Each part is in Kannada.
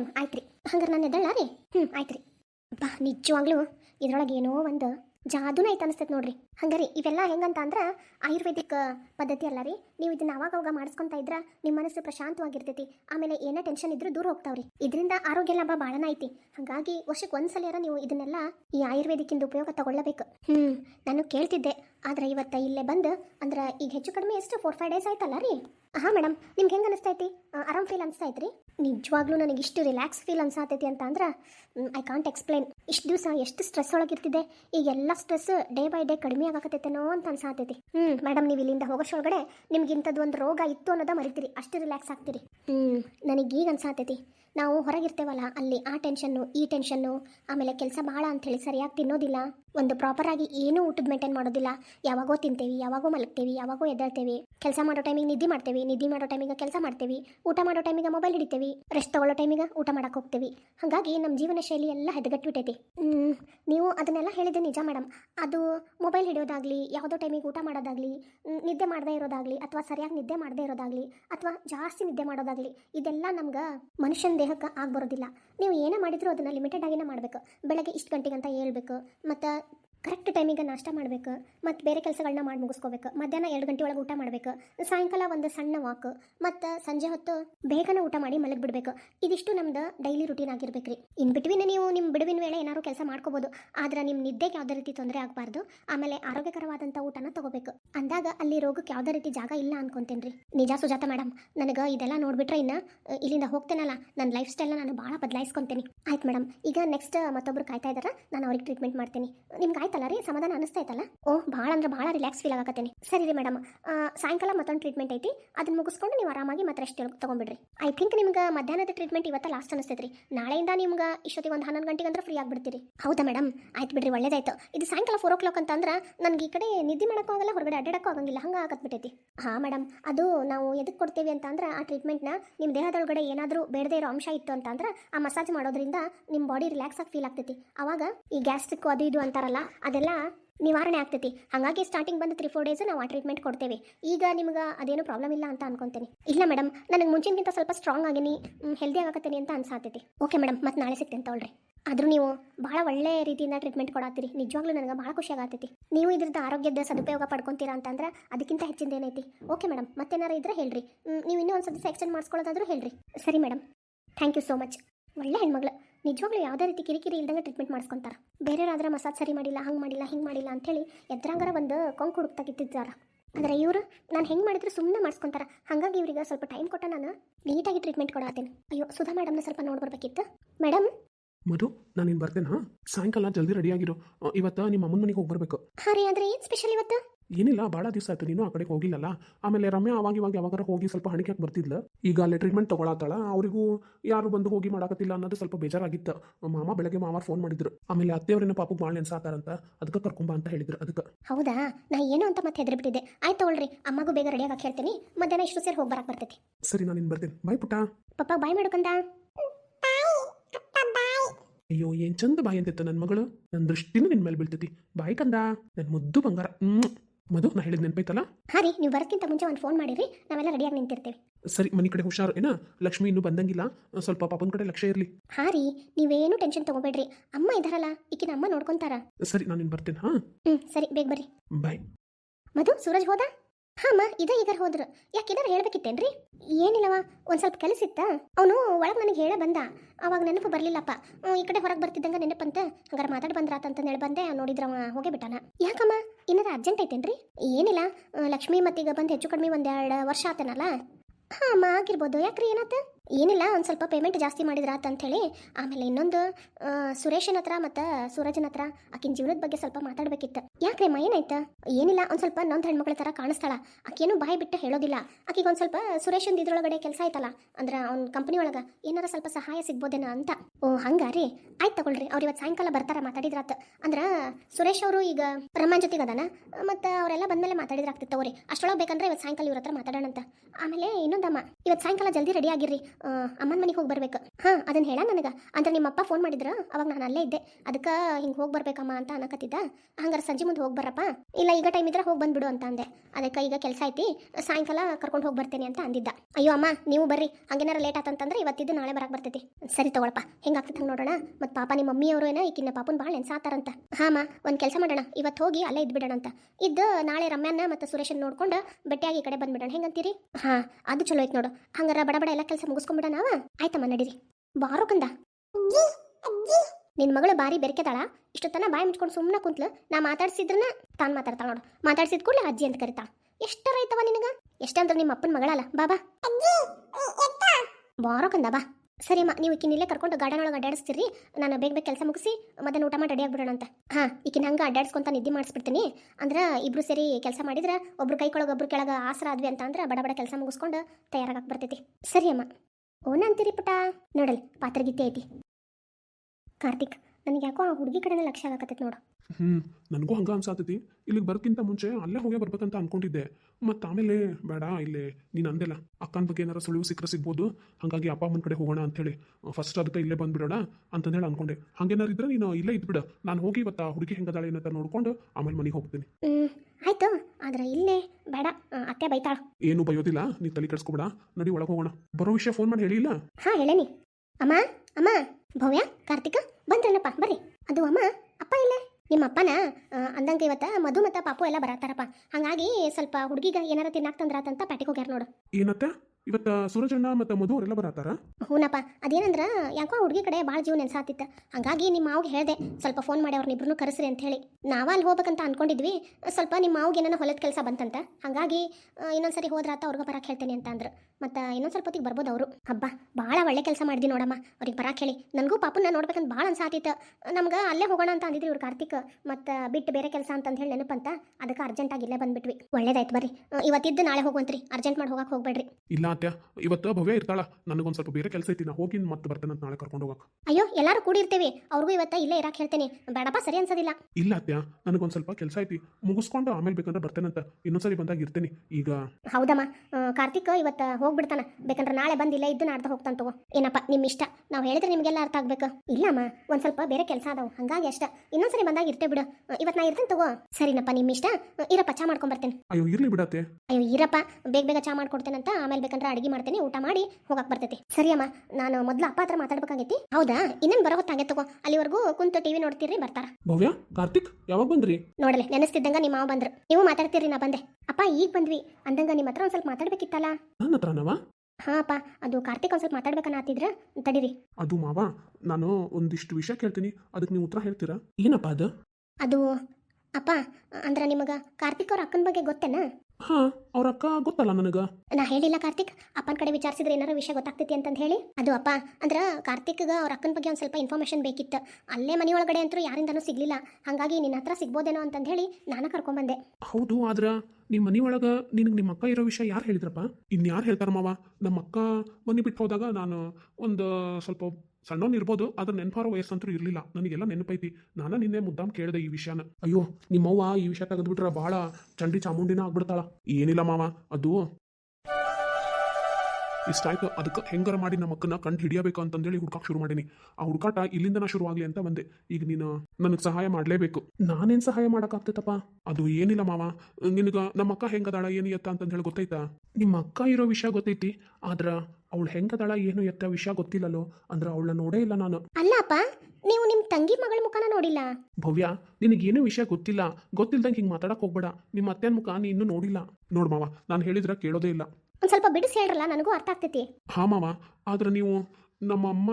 ಮೇಡಮ್ ಆಯ್ತು ರೀ ಹಂಗಾರೆ ನಾನು ಎದ್ದಳ ರೀ? ಹ್ಞೂ ಆಯ್ತು ರೀ ಬಾ, ನಿಜವಾಗ್ಲೂ ಇದ್ರೊಳಗೆ ಏನೋ ಒಂದು ಜಾದೂನ ಐತೆ ಅನಿಸ್ತೈತೆ ನೋಡ್ರಿ. ಹಂಗಾರಿ ಇವೆಲ್ಲ ಹೆಂಗಂತ ಅಂದ್ರೆ ಆಯುರ್ವೇದಿಕ್ ಪದ್ಧತಿ ಅಲ್ಲ ರೀ. ನೀವು ಇದನ್ನ ಅವಾಗವಾಗ ಅವಾಗ ಮಾಡಿಸ್ಕೊಂತ ಇದ್ರ ನಿಮ್ಮ ಮನಸ್ಸು ಪ್ರಶಾಂತವಾಗಿರ್ತೈತಿ. ಆಮೇಲೆ ಏನೇ ಟೆನ್ಷನ್ ಇದ್ರೂ ದೂರ ಹೋಗ್ತಾವ್ರಿ. ಇದರಿಂದ ಆರೋಗ್ಯ ಲಾಭ ಭಾಳನ ಐತಿ. ಹಾಗಾಗಿ ವರ್ಷಕ್ಕೆ ಒಂದ್ಸಲಿಯಾರ ನೀವು ಇದನ್ನೆಲ್ಲ ಈ ಆಯುರ್ವೇದಿಕಿಂದ ಉಪಯೋಗ ತಗೊಳ್ಳಬೇಕು. ಹ್ಮ್, ನಾನು ಕೇಳ್ತಿದ್ದೆ. ಆದ್ರೆ ಇವತ್ತ ಇಲ್ಲೇ ಬಂದು ಅಂದ್ರೆ ಈಗ ಹೆಚ್ಚು ಕಡಿಮೆ ಎಷ್ಟು ಫೋರ್ ಫೈವ್ ಡೇಸ್ ಆಯ್ತಲ್ಲ ರೀ? ಹಾಂ ಮೇಡಮ್ ನಿಮ್ಗೆ ಹೆಂಗೆ ಅನಿಸ್ತೈತಿ? ಆರಾಮ್ ಫೀಲ್ ಅನಿಸ್ತೈತ್ರಿ? ನಿಜವಾಗ್ಲೂ ನನಗೆ ಇಷ್ಟು ರಿಲ್ಯಾಕ್ಸ್ ಫೀಲ್ ಅನ್ಸಾತೈತಿ ಅಂತ ಅಂದ್ರೆ ಐ ಕಾಂಟ್ ಎಕ್ಸ್ಪ್ಲೈನ್ ಇಷ್ಟು ದಿವಸ ಎಷ್ಟು ಸ್ಟ್ರೆಸ್ ಒಳಗಿರ್ತಿದೆ? ಈಗ ಎಲ್ಲ ಸ್ಟ್ರೆಸ್ ಡೇ ಬೈ ಡೇ ಕಡಿಮೆ ಆಗಕತ್ತೈತೇನೋ ಅಂತ ಅನ್ಸಾತೈತಿ. ಹ್ಮ್ ಮೇಡಮ್ ನೀವು ಇಲ್ಲಿಂದ ಹೋಗೋಷ್ಟೊಳಗಡೆ ನಿಮ್ಗೆ ಇಂಥದ್ದು ಒಂದು ರೋಗ ಇತ್ತು ಅನ್ನೋದ ಮರಿತೀರಿ. ಅಷ್ಟು ರಿಲ್ಯಾಕ್ಸ್ ಆಗ್ತೀರಿ. ಹ್ಞೂ ನನಗೀಗ ಅನ್ಸಾತೈತಿ. ನಾವು ಹೊರಗಿರ್ತೇವಲ್ಲ, ಅಲ್ಲಿ ಆ ಟೆನ್ಷನ್ನು ಈ ಟೆನ್ಷನ್ನು ಆಮೇಲೆ ಕೆಲಸ ಭಾಳ ಅಂಥೇಳಿ ಸರಿಯಾಗಿ ತಿನ್ನೋದಿಲ್ಲ. ಒಂದು ಪ್ರಾಪರಾಗಿ ಏನೂ ಊಟದ ಮೇಂಟೈನ್ ಮಾಡೋದಿಲ್ಲ. ಯಾವಾಗೋ ತಿಂತೇವೆ, ಯಾವಾಗೋ ಮಲಗ್ತೇವಿ, ಯಾವಾಗೋ ಎದ್ದೇಳ್ತೇವಿ. ಕೆಲಸ ಮಾಡೋ ಟೈಮಿಗೆ ನಿದ್ದೆ ಮಾಡ್ತೇವೆ, ನಿದ್ದೆ ಮಾಡೋ ಟೈಮಿಗೆ ಕೆಲಸ ಮಾಡ್ತೇವಿ, ಊಟ ಮಾಡೋ ಟೈಮಿಗೆ ಮೊಬೈಲ್ ಹಿಡಿತೇವಿ ರೆಸ್ಟ್ ತಗೊಳ್ಳೋ ಟೈಮಿಗೆ ಊಟ ಮಾಡಕ್ಕೆ ಹೋಗ್ತೇವಿ. ಹಾಗಾಗಿ ನಮ್ಮ ಜೀವನ ಶೈಲಿ ಎಲ್ಲ ಹೆದಗಟ್ಬಿಟ್ಟೈತಿ. ನೀವು ಅದನ್ನೆಲ್ಲ ಹೇಳಿದೆ ನಿಜ ಮೇಡಮ್ ಅದು ಮೊಬೈಲ್ ಹಿಡಿಯೋದಾಗಲಿ, ಯಾವುದೋ ಟೈಮಿಗೆ ಊಟ ಮಾಡೋದಾಗಲಿ ನಿದ್ದೆ ಮಾಡದೇ ಇರೋದಾಗಲಿ, ಅಥವಾ ಸರಿಯಾಗಿ ನಿದ್ದೆ ಮಾಡದೇ ಇರೋದಾಗಲಿ, ಅಥವಾ ಜಾಸ್ತಿ ನಿದ್ದೆ ಮಾಡೋದಾಗಲಿ, ಇದೆಲ್ಲ ನಮ್ಗೆ ಮನುಷ್ಯನ ದೇಹಕ್ಕೆ ಆಗಬರೋದಿಲ್ಲ. ನೀವು ಏನೇ ಮಾಡಿದ್ರು ಅದನ್ನು ಲಿಮಿಟೆಡ್ ಆಗಿನೇ ಮಾಡಬೇಕು. ಬೆಳಗ್ಗೆ ಇಷ್ಟು ಗಂಟೆಗೆ ಅಂತ ಹೇಳ್ಬೇಕು. ಮತ್ತು ಕರೆಕ್ಟ್ ಟೈಮಿಗೆ ನಾಷ್ಟ ಮಾಡಬೇಕು, ಮತ್ತು ಬೇರೆ ಕೆಲಸಗಳನ್ನ ಮಾಡಿ ಮುಗಿಸ್ಕೋಬೇಕು, ಮಧ್ಯಾಹ್ನ ಎರಡು ಗಂಟೆ ಒಳಗೆ ಊಟ ಮಾಡಬೇಕು, ಸಾಯಂಕಾಲ ಒಂದು ಸಣ್ಣ ವಾಕ್ ಮತ್ತು ಸಂಜೆ ಹೊತ್ತು ಬೇಗನೆ ಊಟ ಮಾಡಿ ಮಲಗಿಬಿಡ್ಬೇಕು ಇದಿಷ್ಟು ನಮ್ದು ಡೈಲಿ ರುಟೀನ್ ಆಗಿರ್ಬೇಕ್ರಿ. ಇನ್ ಬಿಟ್ವೀನ್ ನೀವು ನಿಮ್ಮ ಬಿಡುವಿನ ವೇಳೆ ಏನಾದ್ರು ಕೆಲಸ ಮಾಡ್ಕೋಬೋದು, ಆದ್ರೆ ನಿಮ್ಮ ನಿದ್ದೆಗೆ ಯಾವುದೇ ರೀತಿ ತೊಂದರೆ ಆಗಬಾರ್ದು, ಆಮೇಲೆ ಆರೋಗ್ಯಕರವಾದಂಥ ಊಟನ ತಗೋಬೇಕು. ಅಂದಾಗ ಅಲ್ಲಿ ರೋಗಕ್ಕೆ ಯಾವುದೇ ರೀತಿ ಜಾಗ ಇಲ್ಲ ಅನ್ಕೊಂತೀನಿ ರೀ ನಿಜ ಸುಜಾತ ಮೇಡಮ್ ನನಗೆ ಇದೆಲ್ಲ ನೋಡ್ಬಿಟ್ರೆ ಇನ್ನು ಇಲ್ಲಿಂದ ಹೋಗ್ತೇನಲ್ಲ ನನ್ನ ಲೈಫ್ ಸ್ಟೈಲ್ನ ನಾನು ಭಾಳ ಬದಲಾಯಿಸ್ಕೊಂತೇನೆ. ಆಯ್ತು ಮೇಡಮ್ ಈಗ ನೆಕ್ಸ್ಟ್ ಮತ್ತೊಬ್ರು ಕಾಯ್ತಾ ಇದ್ದಾರೆ ನಾನು ಅವ್ರಿಗೆ ಟ್ರೀಟ್ಮೆಂಟ್ ಮಾಡ್ತೀನಿ. ನಿಮ್ಗೆ ಆಯ್ತಲ್ಲ ರೀ? ಸಮಾಧಾನ ಅನಿಸ್ತೈತಲ್ಲ ಓಹ್ ಭಾಳ ಅಂದ್ರೆ ಭಾಳ ರಿಲ್ಯಾಕ್ಸ್ ಫೀಲ್ ಆಗಕತ್ತೇನೆ. ಸರಿ ರೀ ಮೇಡಮ್ ಸಾಯಂಕಾಲ ಮತ್ತೊಂದು ಟ್ರೀಟ್ಮೆಂಟ್ ಐತಿ. ಅದನ್ನ ಮುಗಿಸ್ಕೊಂಡು ನೀವು ಆರಾಮಾಗಿ ಮತ್ತೆ ರೆಸ್ಟ್ ತಗೊಂಡ್ಬಿಡ್ರಿ. ಐ ಥಿಂಕ್ ನಿಮ್ಗೆ ಮಧ್ಯಾಹ್ನದ ಟ್ರೀಟ್ಮೆಂಟ್ ಇವತ್ತ ಲಾಸ್ಟ್ ಅನಿಸ್ತೈತಿ ರೀ ನಾಳೆಯಿಂದ ನಿಮ್ಗೆ ಇಷ್ಟೊತ್ತಿಗೆ ಒಂದು ಹನ್ನೊಂದು ಗಂಟೆಗೆ ಅಂದ್ರೆ ಫ್ರೀ ಆಗಿಬಿಡ್ತೀರಿ. ಹೌದಾ ಮೇಡಮ್ ಆಯ್ತು ಬಿಡ್ರಿ, ಒಳ್ಳೇದಾಯ್ತು. ಇದು ಸಾಯಂಕಾಲ ಫೋರ್ ಓ ಕ್ಲಾಕ್ ಅಂತಂದ್ರೆ ನನಗೆ ಈ ಕಡೆ ನಿದ್ದೆ ಮಾಡೋಕ್ಕೂ ಆಗಲ್ಲ, ಹೊರಗಡೆ ಅಡ್ಡಾಡಕ್ಕೂ ಆಗಂಗಿಲ್ಲ. ಹಂಗೆ ಆಗತ್ಬಿಟ್ಟೈತಿ ಹಾಂ ಮೇಡಮ್ ಅದು ನಾವು ಎದಕ್ಕೆ ಕೊಡ್ತೀವಿ ಅಂತಂದ್ರೆ ಆ ಟ್ರೀಟ್ಮೆಂಟ್ನ ನಿಮ್ಮ ದೇಹದೊಳಗಡೆ ಏನಾದರೂ ಬೇಡದೇ ಇರೋ ಅಂಶ ಇತ್ತು ಅಂತಂದ್ರೆ ಆ ಮಸಾಜ್ ಮಾಡೋದ್ರಿಂದ ನಿಮ್ಮ ಬಾಡಿ ರಿಲ್ಯಾಕ್ಸ್ ಆಗಿ ಫೀಲ್ ಆಗ್ತೈತಿ. ಅವಾಗ ಈ ಗ್ಯಾಸ್ಟ್ರಿಕ್ ಅದು ಇದು ಅಂತಾರಲ್ಲ ಅದೆಲ್ಲ ನಿವಾರಣೆ ಆಗ್ತೈತಿ. ಹಾಗಾಗಿ ಸ್ಟಾರ್ಟಿಂಗ್ ಬಂದು ತ್ರೀ ಫೋರ್ ಡೇಸ್ ನಾವು ಆ ಟ್ರೀಟ್ಮೆಂಟ್ ಕೊಡ್ತೇವೆ. ಈಗ ನಿಮ್ಗೆ ಅದೇನು ಪ್ರಾಬ್ಲಮ್ ಇಲ್ಲ ಅಂತ ಅನ್ಕೊಂತೀನಿ. ಇಲ್ಲ ಮೇಡಮ್ ನನಗೆ ಮುಂಚಿನಗಿಂತ ಸ್ವಲ್ಪ ಸ್ಟ್ರಾಂಗ್ ಆಗಿನಿ ಹೆಲ್ದಿ ಆಗಕತ್ತೀನಿ ಅಂತ ಅನ್ಸಾತೈತಿ. ಓಕೆ ಮೇಡಮ್ ಮತ್ತೆ ನಾಳೆ ಸಿಗ್ತೇನೆ ತೊಳ್ರಿ ಆದರೂ ನೀವು ಭಾಳ ಒಳ್ಳೆ ರೀತಿಯಿಂದ ಟ್ರೀಟ್ಮೆಂಟ್ ಕೊಡತ್ತೀರಿ. ನಿಜವಾಗ್ಲೂ ನನಗೆ ಭಾಳ ಖುಷಿ ಆಗತ್ತೈತಿ ನೀವು ಇದ್ರದ್ದು ಆರೋಗ್ಯದ ಸದುಪಯೋಗ ಪಡ್ಕೊತೀರಾ ಅಂತಂದ್ರೆ ಅದಕ್ಕಿಂತ ಹೆಚ್ಚಿಂದ ಏನೈತಿ? ಓಕೆ ಮೇಡಮ್ ಮತ್ತೇನಾರು ಇದ್ರೆ ಹೇಳ್ರಿ. ನೀವು ಇನ್ನೂ ಒಂದು ಸತಿ ಎಕ್ಸ್ಟೆಂಡ್ ಮಾಡಿಸ್ಕೊಳ್ಳೋದಾದ್ರೂ ಹೇಳ್ರಿ. ಸರಿ madam thank you so much ಒಳ್ಳೆ ಹೆಣ್ಮಗಳು. ನಿಜವಾಗ್ಲೂ ಯಾವುದೇ ರೀತಿ ಕಿರಿಕಿರಿ ಇಲ್ದಂಗೆ ಟ್ರೀಟ್ಮೆಂಟ್ ಮಾಡಿಸ್ಕೊಂತಾರೆ. ಬೇರೆಯವರಾದ್ರೆ ಮಸಾಜ್ ಸರಿ ಮಾಡಿಲ್ಲ ಹಂಗೆ ಮಾಡಿಲ್ಲ ಹಿಂಗೆ ಮಾಡಿಲ್ಲ ಅಂಥೇಳಿ ಎದ್ರಂಗಾರ ಒಂದು ಕೊಂಕು ಹುಡುಕ್ತಾಗಿತ್ತಿದ್ದಾರೆ ಆದರೆ ಇವರು ನಾನು ಹೆಂಗೆ ಮಾಡಿದ್ರು ಸುಮ್ಮನೆ ಮಾಡ್ಸ್ಕೊಂತಾರೆ. ಹಾಗಾಗಿ ಇವ್ರಿಗೆ ಸ್ವಲ್ಪ ಟೈಮ್ ಕೊಟ್ಟ ನಾನು ನೀಟಾಗಿ ಟ್ರೀಟ್ಮೆಂಟ್ ಕೊಡತ್ತೀನಿ ಅಯ್ಯೋ ಸುಧಾ ಮೇಡಮ್ನ ಸ್ವಲ್ಪ ನೋಡ್ಬರ್ಬೇಕಿತ್ತು ಮೇಡಮ್ ಮಧು ನಾನು ಬರ್ತೇನೆ? ಸಾಯಂಕಾಲ ಜಲ್ದಿ ರೆಡಿ ಆಗಿರೋ. ಇವತ್ತ ನಿಮ್ಮ ಅಮ್ಮನ ಮನೆಗೆ ಹೋಗಿ ಬರಬೇಕು ಹಾಂ ರೀ ಆದರೆ ಏನು ಸ್ಪೆಷಲ್ ಇವತ್ತು? ಏನಿಲ್ಲ ಭಾಳ ದಿವಸ ಆಯ್ತು ನೀನು ಆ ಕಡೆಗೆ ಹೋಗಿಲ್ಲಲ್ಲ? ಆಮೇಲೆ ರಮ್ಯಾ ಅವಾಗ ಇವಾಗ ಯಾವಾಗಾರ ಹೋಗಿ ಸ್ವಲ್ಪ ಹಣಿಕೆ ಬರ್ತಿದ್ಲ. ಈಗ ಅಲ್ಲೇ ಟ್ರೀಟ್ಮೆಂಟ್ ತಗೊಳತ್ತಾಳ ಅವರಿಗೂ ಯಾರು ಬಂದು ಹೋಗಿ ಮಾಡಾಕತ್ತಿಲ್ಲ ಅನ್ನೋದು ಸ್ವಲ್ಪ ಬೇಜಾರಾಗಿತ್ತು. ಮಾಮ ಬೆಳಗ್ಗೆ ಮಾವ ಫೋನ್ ಮಾಡಿದ್ರು. ಆಮೇಲೆ ಅತ್ತೆಯವ್ರನ್ನ ಪಾಪಕ್ಕೆ ಭಾಳ ನೆನ್ಸಾತಾರಂತ ಅದಕ್ಕೆ ಕರ್ಕೊಂಬ ಅಂತ ಹೇಳಿದ್ರು ಅದಕ್ಕೆ. ಹೌದಾ? ನಾ ಏನು ಅಂತ ಮತ್ತೆ ಹೆದರ್ಬಿಟ್ಟಿದ್ದೆ. ಆಯ್ತು ತಗೊಳ್ರಿ ಅಮ್ಮಗೂ ಬೇಗ ರೆಡಿ ಆಗಕ್ಕೆ ಹೇಳ್ತೀನಿ. ಮಧ್ಯಾಹ್ನ ಇಷ್ಟು ಸೇರಿ ಹೋಗಿ ಬರಕ್ಕೆ ಬರ್ತೈತಿ. ಸರಿ ನಾನು ಇನ್ನು ಬರ್ತೀನಿ. ಬಾಯ್ ಪುಟ್ಟ. ಪಪ್ಪ ಬಾಯ್ ಮಾಡ್ಕೊಂಡ ಅಯ್ಯೋ ಏನ್ ಚಂದ ಬಾಯಿ ಅಂತಿತ್ತು ನನ್ನ ಮಗಳು. ನನ್ನ ದೃಷ್ಟಿನೂ ನಿನ್ನ ಮೇಲೆ ಬೀಳ್ತೈತಿ. ಬಾಯಿ ಕಂದ. ನನ್ನ ಮುದ್ದು ಬಂಗಾರ. ಹ್ಮ್ ಮಧು ನಾ ಹೇಳಿದ್ ನೆನಪೈತಲ್ಲ? ಹಾಂ ರೀ ನೀವು ಬರೋಕ್ಕಿಂತ ಮುಂಚೆ ಒಂದು ಫೋನ್ ಮಾಡಿರಿ ನಾವೆಲ್ಲ ರೆಡಿಯಾಗಿ ನಿಂತಿರ್ತೇವೆ. ಸರಿ ಮನೆ ಕಡೆ ಹುಷಾರು. ಏನ ಲಕ್ಷ್ಮಿ ಇನ್ನೂ ಬಂದಂಗಿಲ್ಲ? ಸ್ವಲ್ಪ ಪಾಪನ ಕಡೆ ಲಕ್ಷ್ಯ ಇರಲಿ. ಹಾರಿ ರೀ ನೀವೇನು ಟೆನ್ಷನ್ ತಗೋಬೇಡ್ರಿ. ಅಮ್ಮ ಇದಾರಲ್ಲ ಈಕಿನ ಅಮ್ಮ ನೋಡ್ಕೊಂತಾರ. ಸರಿ ನಾನು ಇನ್ನು ಬರ್ತೇನೆ ಹಾ? ಹ್ಞೂ ಸರಿ ಬೇಗ ಬರ್ರಿ. ಬಾಯ್ ಮಧು ಸೂರಜ್ ಹೋದ? ಹಾಂ ಇದ ಈಗ ಹೋದ್ರು. ಯಾಕೆ ಹೇಳ್ಬೇಕಿತ್ತೇನ್ರಿ? ಏನಿಲ್ಲವ, ಒಂದು ಸ್ವಲ್ಪ ಕೆಲಸ ಇತ್ತ ಅವನು ಒಳಗೆ ನನಗೆ ಹೇಳ ಬಂದ. ಅವಾಗ ನೆನಪು ಬರಲಿಲ್ಲಪ್ಪ. ಈ ಕಡೆ ಹೊರಗೆ ಬರ್ತಿದ್ದಂಗ ನೆನಪಂತ ಹಂಗಾರೆ ಮಾತಾಡಿ ಬಂದ್ರಾತಂತ ಹೇಳಿ ಬಂದೆ. ನೋಡಿದ್ರ ಹೋಗೇ ಬಿಟ್ಟಾನ. ಯಾಕಮ್ಮ ಏನಾರ ಅರ್ಜೆಂಟ್ ಐತೇನ್ರಿ? ಏನಿಲ್ಲ, ಲಕ್ಷ್ಮಿ ಮತ್ತೀಗ ಬಂದು ಹೆಚ್ಚು ಕಡಿಮೆ ಒಂದೆರಡು ವರ್ಷ ಆತನಲ್ಲ? ಹಾಂ ಅಮ್ಮ ಆಗಿರ್ಬೋದು. ಯಾಕ್ರಿ ಏನಾತ? ಏನಿಲ್ಲ, ಒಂದು ಸ್ವಲ್ಪ ಪೇಮೆಂಟ್ ಜಾಸ್ತಿ ಮಾಡಿದ್ರ ಹೇಳಿ ಆಮೇಲೆ ಇನ್ನೊಂದು ಸುರೇಶನ ಹತ್ರ ಮತ್ತು ಸೂರಜನ ಹತ್ರ ಆಕಿನ ಜೀವನದ ಬಗ್ಗೆ ಸ್ವಲ್ಪ ಮಾತಾಡ್ಬೇಕಿತ್ತು. ಯಾಕ್ರಿ ಅಮ್ಮ ಏನಾಯ್ತ? ಏನಿಲ್ಲ, ಒಂದು ಸ್ವಲ್ಪ ನಂದು ಹೆಣ್ಮಕ್ಳ ಥರ ಕಾಣಿಸ್ತಾಳ. ಆಕೇನು ಬಾಯಿ ಬಿಟ್ಟು ಹೇಳೋದಿಲ್ಲ. ಆಕಿಗೆ ಒಂದು ಸ್ವಲ್ಪ ಸುರೇಶನ್ ಇದ್ರೊಳಗಡೆ ಕೆಲಸ ಆಯ್ತಲ್ಲ, ಅಂದ್ರೆ ಅವ್ನ ಕಂಪ್ನಿ ಒಳಗೆ ಏನಾರ ಸ್ವಲ್ಪ ಸಹಾಯ ಸಿಗ್ಬೋದೇನ ಅಂತ. ಓ, ಹಂಗ ರೀ. ಆಯ್ತು ತಗೊಳ್ರಿ, ಅವ್ರು ಇವತ್ತು ಸಾಯಂಕಾಲ ಬರ್ತಾರ ಮಾತಾಡಿದ್ರಾತ. ಅಂದ್ರೆ ಸುರೇಶ್ ಅವರು ಈಗ ರಮಾನ್ ಜೊತೆಗೆ ಅದಾನ, ಮತ್ತು ಅವರೆಲ್ಲ ಬಂದಮೇಲೆ ಮಾತಾಡಿದ್ರಾಗ್ತಿತ್ತು ಅವ್ರಿ ಅಷ್ಟೊಳಗೆ ಬೇಕಂದ್ರೆ ಇವತ್ತು ಸಾಯಂಕಾಲ ಇವ್ರ ಹತ್ರ ಮಾತಾಡೋಣ ಅಂತ ಆಮೇಲೆ ಇನ್ನೊಂದಮ್ಮ, ಇವತ್ತು ಸಾಯಂಕಾಲ ಜಲ್ದಿ ರೆಡಿ ಆಗಿರ್ರಿ. ಅಮ್ಮನ ಮನೆಗೆ ಹೋಗಿ ಬರ್ಬೇಕು. ಹಾ ಅದನ್ನ ಹೇಳ ನನಗೆ. ಅಂದ್ರೆ ನಿಮ್ಮಪ್ಪ ಫೋನ್ ಮಾಡಿದ್ರ, ಅವಾಗ ನಾನು ಅಲ್ಲೇ ಇದ್ದೆ. ಅದಕ್ಕೆ ಹಿಂಗೆ ಹೋಗಿ ಬರ್ಬೇಕಮ್ಮ ಅಂತ ಅನ್ನಕತ್ತಿದ್ದ. ಹಂಗಾರೆ ಸಂಜೆ ಮುಂದೆ ಹೋಗಿ ಬರಪ್ಪ ಇಲ್ಲ, ಈಗ ಟೈಮ್ ಇದ್ರೆ ಹೋಗಿ ಬಂದ್ಬಿಡು ಅಂತ ಅಂದೆ. ಅದಕ್ಕೆ ಈಗ ಕೆಲಸ ಐತಿ, ಸಾಯಂಕಾಲ ಕರ್ಕೊಂಡು ಹೋಗಿ ಬರ್ತೇನೆ ಅಂತ ಅಂದಿದ್ದ. ಅಯ್ಯೋ, ಅಮ್ಮ, ನೀವು ಬರ್ರಿ. ಹಂಗೇನಾರ ಲೇಟ್ ಆತಂತಂದ್ರೆ ಇವತ್ತಿದ್ದು ನಾಳೆ ಬರಕ್ ಬರ್ತೈತಿ. ಸರಿ ತಗೊಳಪ್ಪ. ಹೆಂಗಾಗ್ತದೆ ಹಂಗೆ ನೋಡೋಣ. ಮತ್ತು ಪಾಪ ನಿಮ್ಮ ಮಮ್ಮಿಯವರು ಏನೋ ಈಕಿನ ಪಾಪನ ಭಾಳ ನೆನ್ಸಾತಾರಂತ. ಹಾಂ ಒಂದು ಕೆಲಸ ಮಾಡೋಣ. ಇವತ್ತು ಹೋಗಿ ಅಲ್ಲೇ ಇದ್ಬಿಡೋಣ ಅಂತ ಇದ್ದು ನಾಳೆ ರಮ್ಯಾನ ಮತ್ತು ಸುರೇಶನ್ ನೋಡ್ಕೊಂಡು ಬೆಟ್ಟಿಯಾಗಿ ಈ ಕಡೆ ಬಂದ್ಬಿಡೋಣ. ಹೆಂಗಂತೀರಿ? ಹಾಂ, ಅದು ಚಲೋ ಐತೆ ನೋಡು. ಹಂಗಾರ ಬಡಬಡ ಬಡ ಎಲ್ಲ ಕೆಲಸ ಮುಗಿಸ್ಕೊಂಡ್ಬಿಡೋಣ ಅವ? ಆಯ್ತಮ್ಮ ನಡೀರಿ. ಬಾರೋ ಕಂದ ನಿನ್ನ ಮಗಳು ಬಾರಿ ಬೆರಕೆದಾಳ ಇಷ್ಟೊತ್ತನ ಬಾಯಿ ಮುಚ್ಕೊಂಡು ಸುಮ್ಮನೆ ಕುಂತ್ಲು. ನಾ ಮಾತಾಡ್ಸಿದ್ರನ ತಾನು ಮಾತಾಡ್ತಾಳ ನೋಡು. ಮಾತಾಡ್ಸಿದ ಕೂಡಲೇ ಅಜ್ಜಿ ಅಂತ ಕರಿತಾಳ. ಎಷ್ಟರ ಐತವ ನಿನಗ? ಎಷ್ಟಂದ್ರೆ ನಿಮ್ಮ ಅಪ್ಪನ ಮಗಳಲ್ಲ? ಬಾಬಾ ಬಾರೋ ಕಂದ ಬಾ ಸರಿ ಅಮ್ಮ ನೀವು ಈಕಿನ ಇಲ್ಲೇ ಕರ್ಕೊಂಡು ಗಾರ್ಡನ್ ಒಳಗೆ ಅಡ್ಡಾಡಿಸ್ತೀರಿ. ನಾನು ಬೇಗ ಬೇಗ ಕೆಲಸ ಮುಗಿಸಿ ಮತ್ತೆ ಊಟ ಮಾಡಿ ರೆಡಿ ಆಗ್ಬಿಡೋಣ ಅಂತ. ಹಾಂ ಈಕಿನ ಹಂಗೆ ಅಡ್ಡಾಡ್ಸ್ಕೊಂತ ನಿದ್ದೆ ಮಾಡಿಸ್ಬಿಡ್ತೀನಿ. ಅಂದ್ರೆ ಇಬ್ರು ಸೇರಿ ಕೆಲಸ ಮಾಡಿದ್ರೆ ಒಬ್ರು ಕೈಕೊಳಗೆ ಒಬ್ರು ಕೆಳಗೆ ಆಸರ ಆದ್ವಿ ಅಂತ ಅಂದ್ರೆ ಬಡ ಬಡ ಕೆಲಸ ಮುಗಿಸ್ಕೊಂಡು ತಯಾರಾಗಕ್ಕೆ ಬರ್ತೈತಿ. ಸರಿ ಅಮ್ಮ. ಓನ ಅಂತೀರಿ ಪುಟ ನೋಡಲಿ ಪಾತ್ರಗೀತೆ ಐತಿ. ಕಾರ್ತಿಕ್ ನನಗೆ ಯಾಕೋ ಆ ಹುಡುಗಿ ಕಡೆನೇ ಲಕ್ಷ್ಯ ಆಗಕತ್ತೈತಿ ನೋಡು. ಹ್ಞೂ ನನಗೂ ಹಂಗೆ ಅನ್ಸಾತೈತಿ. ಇಲ್ಲಿಗೆ ಬರೋಕ್ಕಿಂತ ಮುಂಚೆ ಅಲ್ಲೇ ಹೋಗೇ ಬರ್ಬೇಕಂತ ಅನ್ಕೊಂಡಿದ್ದೆ. ಮತ್ತು ಆಮೇಲೆ ಬೇಡ ಇಲ್ಲಿ ನೀನು ಅಂದೆಲ್ಲ. ಅಕ್ಕನ ಬಗ್ಗೆ ಏನಾರ ಸುಳಿವು ಸಿಕ್ಕರೆ ಸಿಗ್ಬೋದು. ಹಾಗಾಗಿ ಅಪ್ಪ ಅಮ್ಮನ ಕಡೆ ಹೋಗೋಣ ಅಂಥೇಳಿ ಫಸ್ಟ್ ಅದಕ್ಕೆ ಇಲ್ಲೇ ಬಂದುಬಿಡೋಣ ಅಂತಂದೇಳಿ ಅನ್ಕೊಂಡೆ. ಹಂಗೇನಾರು ಇದ್ರೆ ನೀನು ಇಲ್ಲೇ ಇದ್ಬಿಡ. ನಾನು ಹೋಗಿ ಇವತ್ತು ಆ ಹುಡುಗಿ ಹೆಂಗದಾಳೆ ಏನಂತ ನೋಡ್ಕೊಂಡು ಆಮೇಲೆ ಮನೆಗೆ ಹೋಗ್ತೀನಿ. ಆಯ್ತು. ಆದ್ರೆ ಇಲ್ಲೇ ಬೇಡ. ಅತ್ತೆ ಬೈತಾಳ. ಏನು ಬಯೋದಿಲ್ಲ. ನೀ ತಲೆ ಕೆಡಿಸ್ಕೊಬೇಡ. ನಡಿ ಒಳಗೆ ಹೋಗೋಣ. ಬರೋ ವಿಷಯ ಫೋನ್ ಮಾಡಿ ಹೇಳಿಲ್ಲ? ಹಾ ಹೇಳೇನಿ. ಅಮ್ಮ ಅಮ್ಮ. ಭವ್ಯ ಕಾರ್ತಿಕ. ಬಂದ್ರಲ್ಲಪ್ಪ, ಬರ್ರಿ. ಅದು ಅಮ್ಮ, ಅಪ್ಪ ಇಲ್ಲೇ? ನಿಮ್ಮ ಅಪ್ಪನ ಅಂದಂಗೆ ಇವತ್ತ ಮಧು ಮತ್ತು ಪಾಪು ಎಲ್ಲ ಬರತ್ತಾರಪ್ಪ. ಹಾಗಾಗಿ ಸ್ವಲ್ಪ ಹುಡುಗಿಗ ಏನಾರ ತಿನ್ನಾಕ್ ತಂದ್ರಾತಂತ ಪ್ಯಾಟಿಗೆ ಹೋಗ್ಯಾರ ನೋಡು. ಏನತ್ತೆ? ಇವತ್ತು ಸೂರಜಣ್ಣ ಮತ್ತೆ ಮಧು ಅವರೆಲ್ಲ ಬರತ್ತಾರ? ಹೂನಪ್ಪ ಅದೇನಂದ್ರ ಯಾಕೋ ಹುಡುಗಿ ಕಡೆ ಭಾಳ ಜೀವ ನೆನ್ಸಾತಿತ್ತ. ಹಂಗಾಗಿ ನಿಮ್ಮ ಮಾವ್ಗೆ ಹೇಳಿದೆ ಸ್ವಲ್ಪ ಫೋನ್ ಮಾಡಿ ಅವ್ರನ್ನ ಇಬ್ರು ಕರೆಸ್ರಿ ಅಂತ ಹೇಳಿ. ನಾವ ಅಲ್ಲಿ ಹೋಗ್ಬೇಕಂತ ಅನ್ಕೊಂಡಿದ್ವಿ ಸ್ವಲ್ಪ ನಿಮ್ಮ ಮಾವ್ಗೆ ಏನನ ಹೊಲದ ಕೆಲಸ ಬಂತಂತ. ಹಂಗಾಗಿ ಇನ್ನೊಂದ್ಸರಿ ಹೋದ್ರಾತ ಅವ್ರಿಗೆ ಬರಕ್ಕೆ ಹೇಳ್ತೇನೆ ಅಂತ ಅಂದ್ರು. ಮತ್ತ ಇನ್ನೊಂದು ಸ್ವಲ್ಪ ಹೊತ್ತಿಗೆ ಬರ್ಬೋದು ಅವರು. ಹಬ್ಬ ಭಾಳ ಒಳ್ಳೆ ಕೆಲಸ ಮಾಡಿದ್ವಿ ನೋಡಮ್ಮ. ಅವ್ರಿಗೆ ಬರಕ್ಕೆ ಹೇಳಿ. ನನಗೂ ಪಾಪನ್ನ ನೋಡ್ಬೇಕಂತ ಭಾಳ ಅನ್ಸಾತಿತ್ತು. ನಮ್ಗೆ ಅಲ್ಲೇ ಹೋಗೋಣ ಅಂತ ಅಂದಿದ್ರು ಇವ್ರು ಕಾರ್ತಿಕ್. ಮತ್ತ ಬಿಟ್ಟು ಬೇರೆ ಕೆಲಸ ಅಂತ ಹೇಳಿ ನೆನಪಂತ ಅದಕ್ಕೆ ಅರ್ಜೆಂಟಾಗಿ ಇಲ್ಲೇ ಬಂದ್ಬಿಟ್ವಿ. ಒಳ್ಳೇದಾಯ್ತು ಬರ್ರಿ. ಇವತ್ತಿದ್ದು ನಾಳೆ ಹೋಗುವಂತ್ರಿ. ಅರ್ಜೆಂಟ್ ಮಾಡಿ ಹೋಗಕ್ಕೆ ಹೋಗ್ಬೇಡ್ರಿ. ಇಲ್ಲ ಅತ್ಯ ಇವತ್ತು ಭವ್ಯ ಇರ್ತಾಳ. ನನಗೊಂದು ಸ್ವಲ್ಪ ಬೇರೆ ಕೆಲಸ ಐತಿ ನಾ ಹೋಗಿ ಮತ್ತೆ ಬರ್ತೇನೆ ಅಂತ ನಾಳೆ ಕರ್ಕೊಂಡು ಹೋಗಕ್ಕೆ ಅಯ್ಯೋ ಎಲ್ಲರೂ ಕೂಡಿರ್ತೇವೆ ಅವ್ರಿಗೂ ಇವತ್ತ ಇಲ್ಲೇ ಇರಕ್ಕೆ ಹೇಳ್ತೇನೆ. ಬೇಡಪ್ಪ ಸರಿ ಅನ್ಸೋದಿಲ್ಲ. ಇಲ್ಲ ಅತ್ಯ ನನಗೊಂದು ಸ್ವಲ್ಪ ಕೆಲಸ ಐತಿ. ಮುಗಿಸ್ಕೊಂಡು ಆಮೇಲೆ ಬೇಕಂದ್ರೆ ಬರ್ತೇನಂತ ಇನ್ನೊಂದ್ಸರಿ ಬಂದಾಗ ಇರ್ತೀನಿ. ಈಗ ಹೌದಮ್ಮ. ಆ, ಕಾರ್ತಿಕ್ ಇವತ್ತ ಹೋಗ್ಬಿಡ್ತಾನ. ಬೇಕಂದ್ರೆ ನಾಳೆ ಬಂದಿಲ್ಲ ಇಲ್ಲೇ ಇದ್ದು ನಾಡ್ದ ಹೋಗ್ತಾನ ತಗೋ. ಏನಪ್ಪ ನಿಮ್ಮ ಇಷ್ಟ? ನಾವು ಹೇಳಿದ್ರೆ ನಿಮಗೆಲ್ಲ ಅರ್ಥ ಆಗ್ಬೇಕು. ಇಲ್ಲಮ್ಮ ಒಂದ್ ಸ್ವಲ್ಪ ಬೇರೆ ಕೆಲಸ ಅದಾವ. ಹಂಗಾಗಿ ಅಷ್ಟ. ಇನ್ನೊಂದ್ಸರಿ ಬಂದಾಗ ಇರ್ತೇ ಬಿಡು. ಇವತ್ತು ನಾ ಇರ್ತೇನೆ ತಗೋ. ಸರಿನಪ್ಪ ನಿಮ್ಮ ಇಷ್ಟ? ಇರಪ್ಪ ಚಾ ಮಾಡ್ಕೊಂಡ್ ಬರ್ತೇನೆ. ಅಯ್ಯೋ ಇರ್ಲಿ ಬಿಡತ್ತೆ. ಅಯ್ಯೋ ಇರಪ್ಪ. ಬೇಗ ಬೇಗ ಚಾ ಅಂತ ಆಮೇಲೆ ಬೇಕಂದ್ರೆ ಅಡಿಗೆ ಮಾಡ್ತೇನೆ ಊಟ ಮಾಡಿ ಹೋಗಕ್ ಬರ್ತೈತಿ. ಸರಿ ಅಮ್ಮ ನಾನು ಮೊದ್ಲು ಅಪ್ಪ ಹತ್ರ ಮಾತಾಡ್ಬೇಕಾಗೈತಿ. ಹೌದಾ? ಇನ್ನೇನ್ ಬರೋ ಹೊತ್ತಾಗೆ ತಗೋ. ಅಲ್ಲಿವರೆಗೂ ಕುಂತು ಟಿವಿ ನೋಡ್ತೀರಿ ಬರ್ತಾರ. ಭವ್ಯ ಕಾರ್ತಿಕ್ ಯಾವಾಗ ಬಂದ್ರಿ? ನೋಡಲೆ ನೆನೆಸ್ತಿದ್ದಂಗ ನಿಮ್ಮ ಮಾವ ಬಂದ್ರು. ನೀವು ಮಾತಾಡ್ತೀರಿ ನಾ ಬಂದೆ. ಅಪ್ಪ ಈಗ ಬಂದ್ವಿ. ಅಂದಂಗ ನಿಮ್ಮ ಹತ್ರ ಒಂದು ಸ್ವಲ್ಪ ಮಾತಾಡ್ಬೇಕಿತ್ತಲ್ಲ? ನನ್ನ ಹತ್ರನವ? ಹಾ ಅಪ್ಪ ಅದು ಕಾರ್ತಿಕ್ ಒಂದು ಸ್ವಲ್ಪ ಮಾತಾಡ್ಬೇಕನ್ನತ್ತಿದ್ರ ತಡೀರಿ. ಅದು ಮಾವ ನಾನು ಒಂದಿಷ್ಟು ವಿಷಯ ಕೇಳ್ತೀನಿ. ಅದಕ್ಕೆ ನೀವು ಉತ್ತರ ಹೇಳ್ತೀರಾ? ಏನಪ್ಪ ಅದು? ಅದು ಅಪ್ಪ ಅಂದ್ರೆ ನಿಮಗೆ ಕಾರ್ತಿಕ್ ಅವ್ರ ಅಕ್ಕನ ಬಗ್ಗೆ ಗೊತ್ತೇನ? ಹಾ ಅವ್ರ ಅಕ್ಕ ಗೊತ್ತಲ್ಲ ನನಗೆ. ನಾ ಹೇಳಿಲ್ಲ ಕಾರ್ತಿಕ್ ಅಪ್ಪನ ಕಡೆ ವಿಚಾರಿಸಿದ್ರೆ ಏನಾರ ವಿಷಯ ಗೊತ್ತಾಗ್ತೈತಿ ಅಂತಂದು ಹೇಳಿ. ಅದು ಅಪ್ಪ ಅಂದ್ರೆ ಕಾರ್ತಿಕ್ಗೆ ಅವ್ರ ಅಕ್ಕನ ಬಗ್ಗೆ ಒಂದು ಸ್ವಲ್ಪ ಇನ್ಫಾರ್ಮೇಷನ್ ಬೇಕಿತ್ತು. ಅಲ್ಲೇ ಮನೆ ಒಳಗಡೆ ಅಂತೂ ಯಾರಿಂದನೂ ಸಿಗ್ಲಿಲ್ಲ. ಹಾಗಾಗಿ ನಿನ್ನ ಹತ್ರ ಸಿಗ್ಬೋದೇನೋ ಅಂತಂದು ಹೇಳಿ ನಾನು ಕರ್ಕೊಂಬಂದೆ. ಹೌದು ಆದ್ರ ನಿಮ್ಮ ಮನೆ ಒಳಗೆ ನಿನಗೆ ನಿಮ್ಮ ಅಕ್ಕ ಇರೋ ವಿಷಯ ಯಾರು ಹೇಳಿದ್ರಪ್ಪ? ಇನ್ನು ಯಾರು ಹೇಳ್ತಾರ ಮಾವ? ನಮ್ಮ ಅಕ್ಕ ಮನೆ ಬಿಟ್ಟು ಹೋದಾಗ ನಾನು ಒಂದು ಸ್ವಲ್ಪ ಸಣ್ಣವನ್ ಇರ್ಬೋದು ಅದ್ರ ನೆನಪಾರೋ ವಯಸ್ಸಂತೂ ಇರಲಿಲ್ಲ. ನನಗೆಲ್ಲ ನೆನಪೈತಿ. ನಾನು ನಿನ್ನೆ ಮುದ್ದಾಮ್ ಕೇಳಿದೆ ಈ ವಿಷಯನ. ಅಯ್ಯೋ, ನಿಮ್ಮವ್ವ ಈ ವಿಷಯ ತೆಗೆದ್ಬಿಟ್ರೆ ಭಾಳ ಚಂಡಿ ಚಾಮುಂಡಿನ ಆಗ್ಬಿಡ್ತಾಳ. ಏನಿಲ್ಲ ಮಾವ, ಅದು ಇಷ್ಟಾಯ್ತು ಅದಕ್ಕೆ ಹೆಂಗಾರ ಮಾಡಿ ನಮ್ಮ ಅಕ್ಕನ ಕಂಡು ಹಿಡಿಯಬೇಕು ಅಂತಂದೇಳಿ ಹುಡ್ಕಕ್ಕೆ ಶುರು ಮಾಡೀನಿ. ಆ ಹುಡುಕಾಟ ಇಲ್ಲಿಂದನ ಶುರುವಾಗಲಿ ಅಂತ ಬಂದೆ. ಈಗ ನೀನು ನನಗೆ ಸಹಾಯ ಮಾಡಲೇಬೇಕು. ನಾನೇನು ಸಹಾಯ ಮಾಡೋಕ್ಕಾಗ್ತೈತಪ್ಪ? ಅದು ಏನಿಲ್ಲ ಮಾವ. ನಿನಗೆ ನಮ್ಮ ಅಕ್ಕ ಹೆಂಗದಾಳ ಏನು ಎತ್ತ ಅಂತಂದು ಹೇಳಿ ಗೊತ್ತೈತಾ? ನಿಮ್ಮ ಅಕ್ಕ ಇರೋ ವಿಷಯ ಗೊತ್ತೈತಿ ಆದ್ರೆ ಅವಳು ಹೆಂಗದಾಳ ಏನು ಎತ್ತ ವಿಷಯ ಗೊತ್ತಿಲ್ಲಲ್ಲೋ ಅಂದ್ರೆ ಅವಳನ್ನ ನೋಡೇ ಇಲ್ಲ ನಾನು. ಅಲ್ಲಪ್ಪ ನೀವು ನಿಮ್ಮ ತಂಗಿ ಮಗಳ ಮುಖನ ನೋಡಿಲ್ಲ? ಭವ್ಯ ನಿನಗೇನು ವಿಷಯ ಗೊತ್ತಿಲ್ಲ. ಗೊತ್ತಿಲ್ದಂಗೆ ಹಿಂಗೆ ಮಾತಾಡಕ್ಕೆ ಹೋಗ್ಬೇಡ. ನಿಮ್ಮ ಅತ್ತೆನ ಮುಖ ನೀ ಇನ್ನೂ ನೋಡಿಲ್ಲ. ನೋಡು ಮಾವ ನಾನು ಹೇಳಿದ್ರೆ ಕೇಳೋದೇ ಇಲ್ಲ. ಒಂದು ಸ್ವಲ್ಪ ಬಿಡಿಸಿ ಹೇಳ್ರಲ್ಲ, ನನಗೂ ಅರ್ಥ ಆಗ್ತೈತಿ. ಹಾ ಮಾವ, ಆದ್ರೆ ನೀವು ನಮ್ಮ ಅಮ್ಮ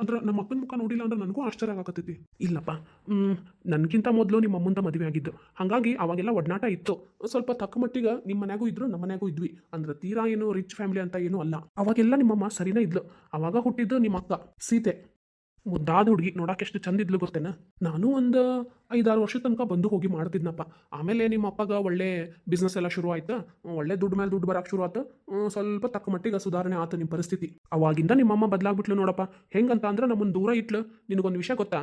ಅಂದ್ರೆ ನಮ್ಮ ಅಪ್ಪನ ಮುಖ ನೋಡಿಲ್ಲ ಅಂದ್ರೆ ನನಗೂ ಆಶ್ಚರ್ಯ ಆಗಕತ್ತೈತಿ. ಇಲ್ಲಪ್ಪ ನನಗಿಂತ ಮೊದಲು ನಿಮ್ಮ ಅಮ್ಮಂದ ಮದುವೆ ಆಗಿದ್ದು. ಹಾಗಾಗಿ ಅವಾಗೆಲ್ಲ ಒಡನಾಟ ಇತ್ತು. ಸ್ವಲ್ಪ ತಕ್ಕ ಮಟ್ಟಿಗೆ ನಿಮ್ಮ ಮನ್ಯಾಗೂ ಇದ್ರು, ನಮ್ಮ ಮನ್ಯಾಗೂ ಇದ್ವಿ. ಅಂದ್ರೆ ತೀರಾ ಏನು ರಿಚ್ ಫ್ಯಾಮಿಲಿ ಅಂತ ಏನೂ ಅಲ್ಲ. ಅವಾಗೆಲ್ಲ ನಿಮ್ಮಮ್ಮ ಸರಿನೇ ಇದ್ಲು. ಅವಾಗ ಹುಟ್ಟಿದ್ದು ನಿಮ್ಮ ಅಕ್ಕ ಸೀತೆ. ಮುದ್ದಾದ ಹುಡುಗಿ ನೋಡಕ್ಕೆ ಎಷ್ಟು ಚಂದ ಇದ್ಲು ಗೊತ್ತೇನ? ನಾನು ಒಂದು ಐದಾರು ವರ್ಷ ತನಕ ಬಂದು ಹೋಗಿ ಮಾಡ್ತಿದ್ನಪ್ಪ. ಆಮೇಲೆ ನಿಮ್ಮ ಅಪ್ಪಗ ಒಳ್ಳೆ ಬಿಸ್ನೆಸ್ ಎಲ್ಲ ಶುರು ಆಯ್ತು? ಒಳ್ಳೆ ದುಡ್ಡು ಮೇಲೆ ದುಡ್ಡು ಬರಕ್ಕೆ ಶುರು ಆಯ್ತು ಸ್ವಲ್ಪ ತಕ್ಕ ಮಟ್ಟಿಗೆ ಸುಧಾರಣೆ ಆತ ನಿಮ್ಮ ಪರಿಸ್ಥಿತಿ. ಅವಾಗಿಂದ ನಿಮ್ಮಮ್ಮ ಬದಲಾಗ್ಬಿಟ್ಲು ನೋಡಪ್ಪ. ಹೆಂಗಂತ ಅಂದ್ರೆ ನಮ್ಮನ್ನು ದೂರ ಇಟ್ಲು. ನಿನಗೊಂದು ವಿಷಯ ಗೊತ್ತಾ?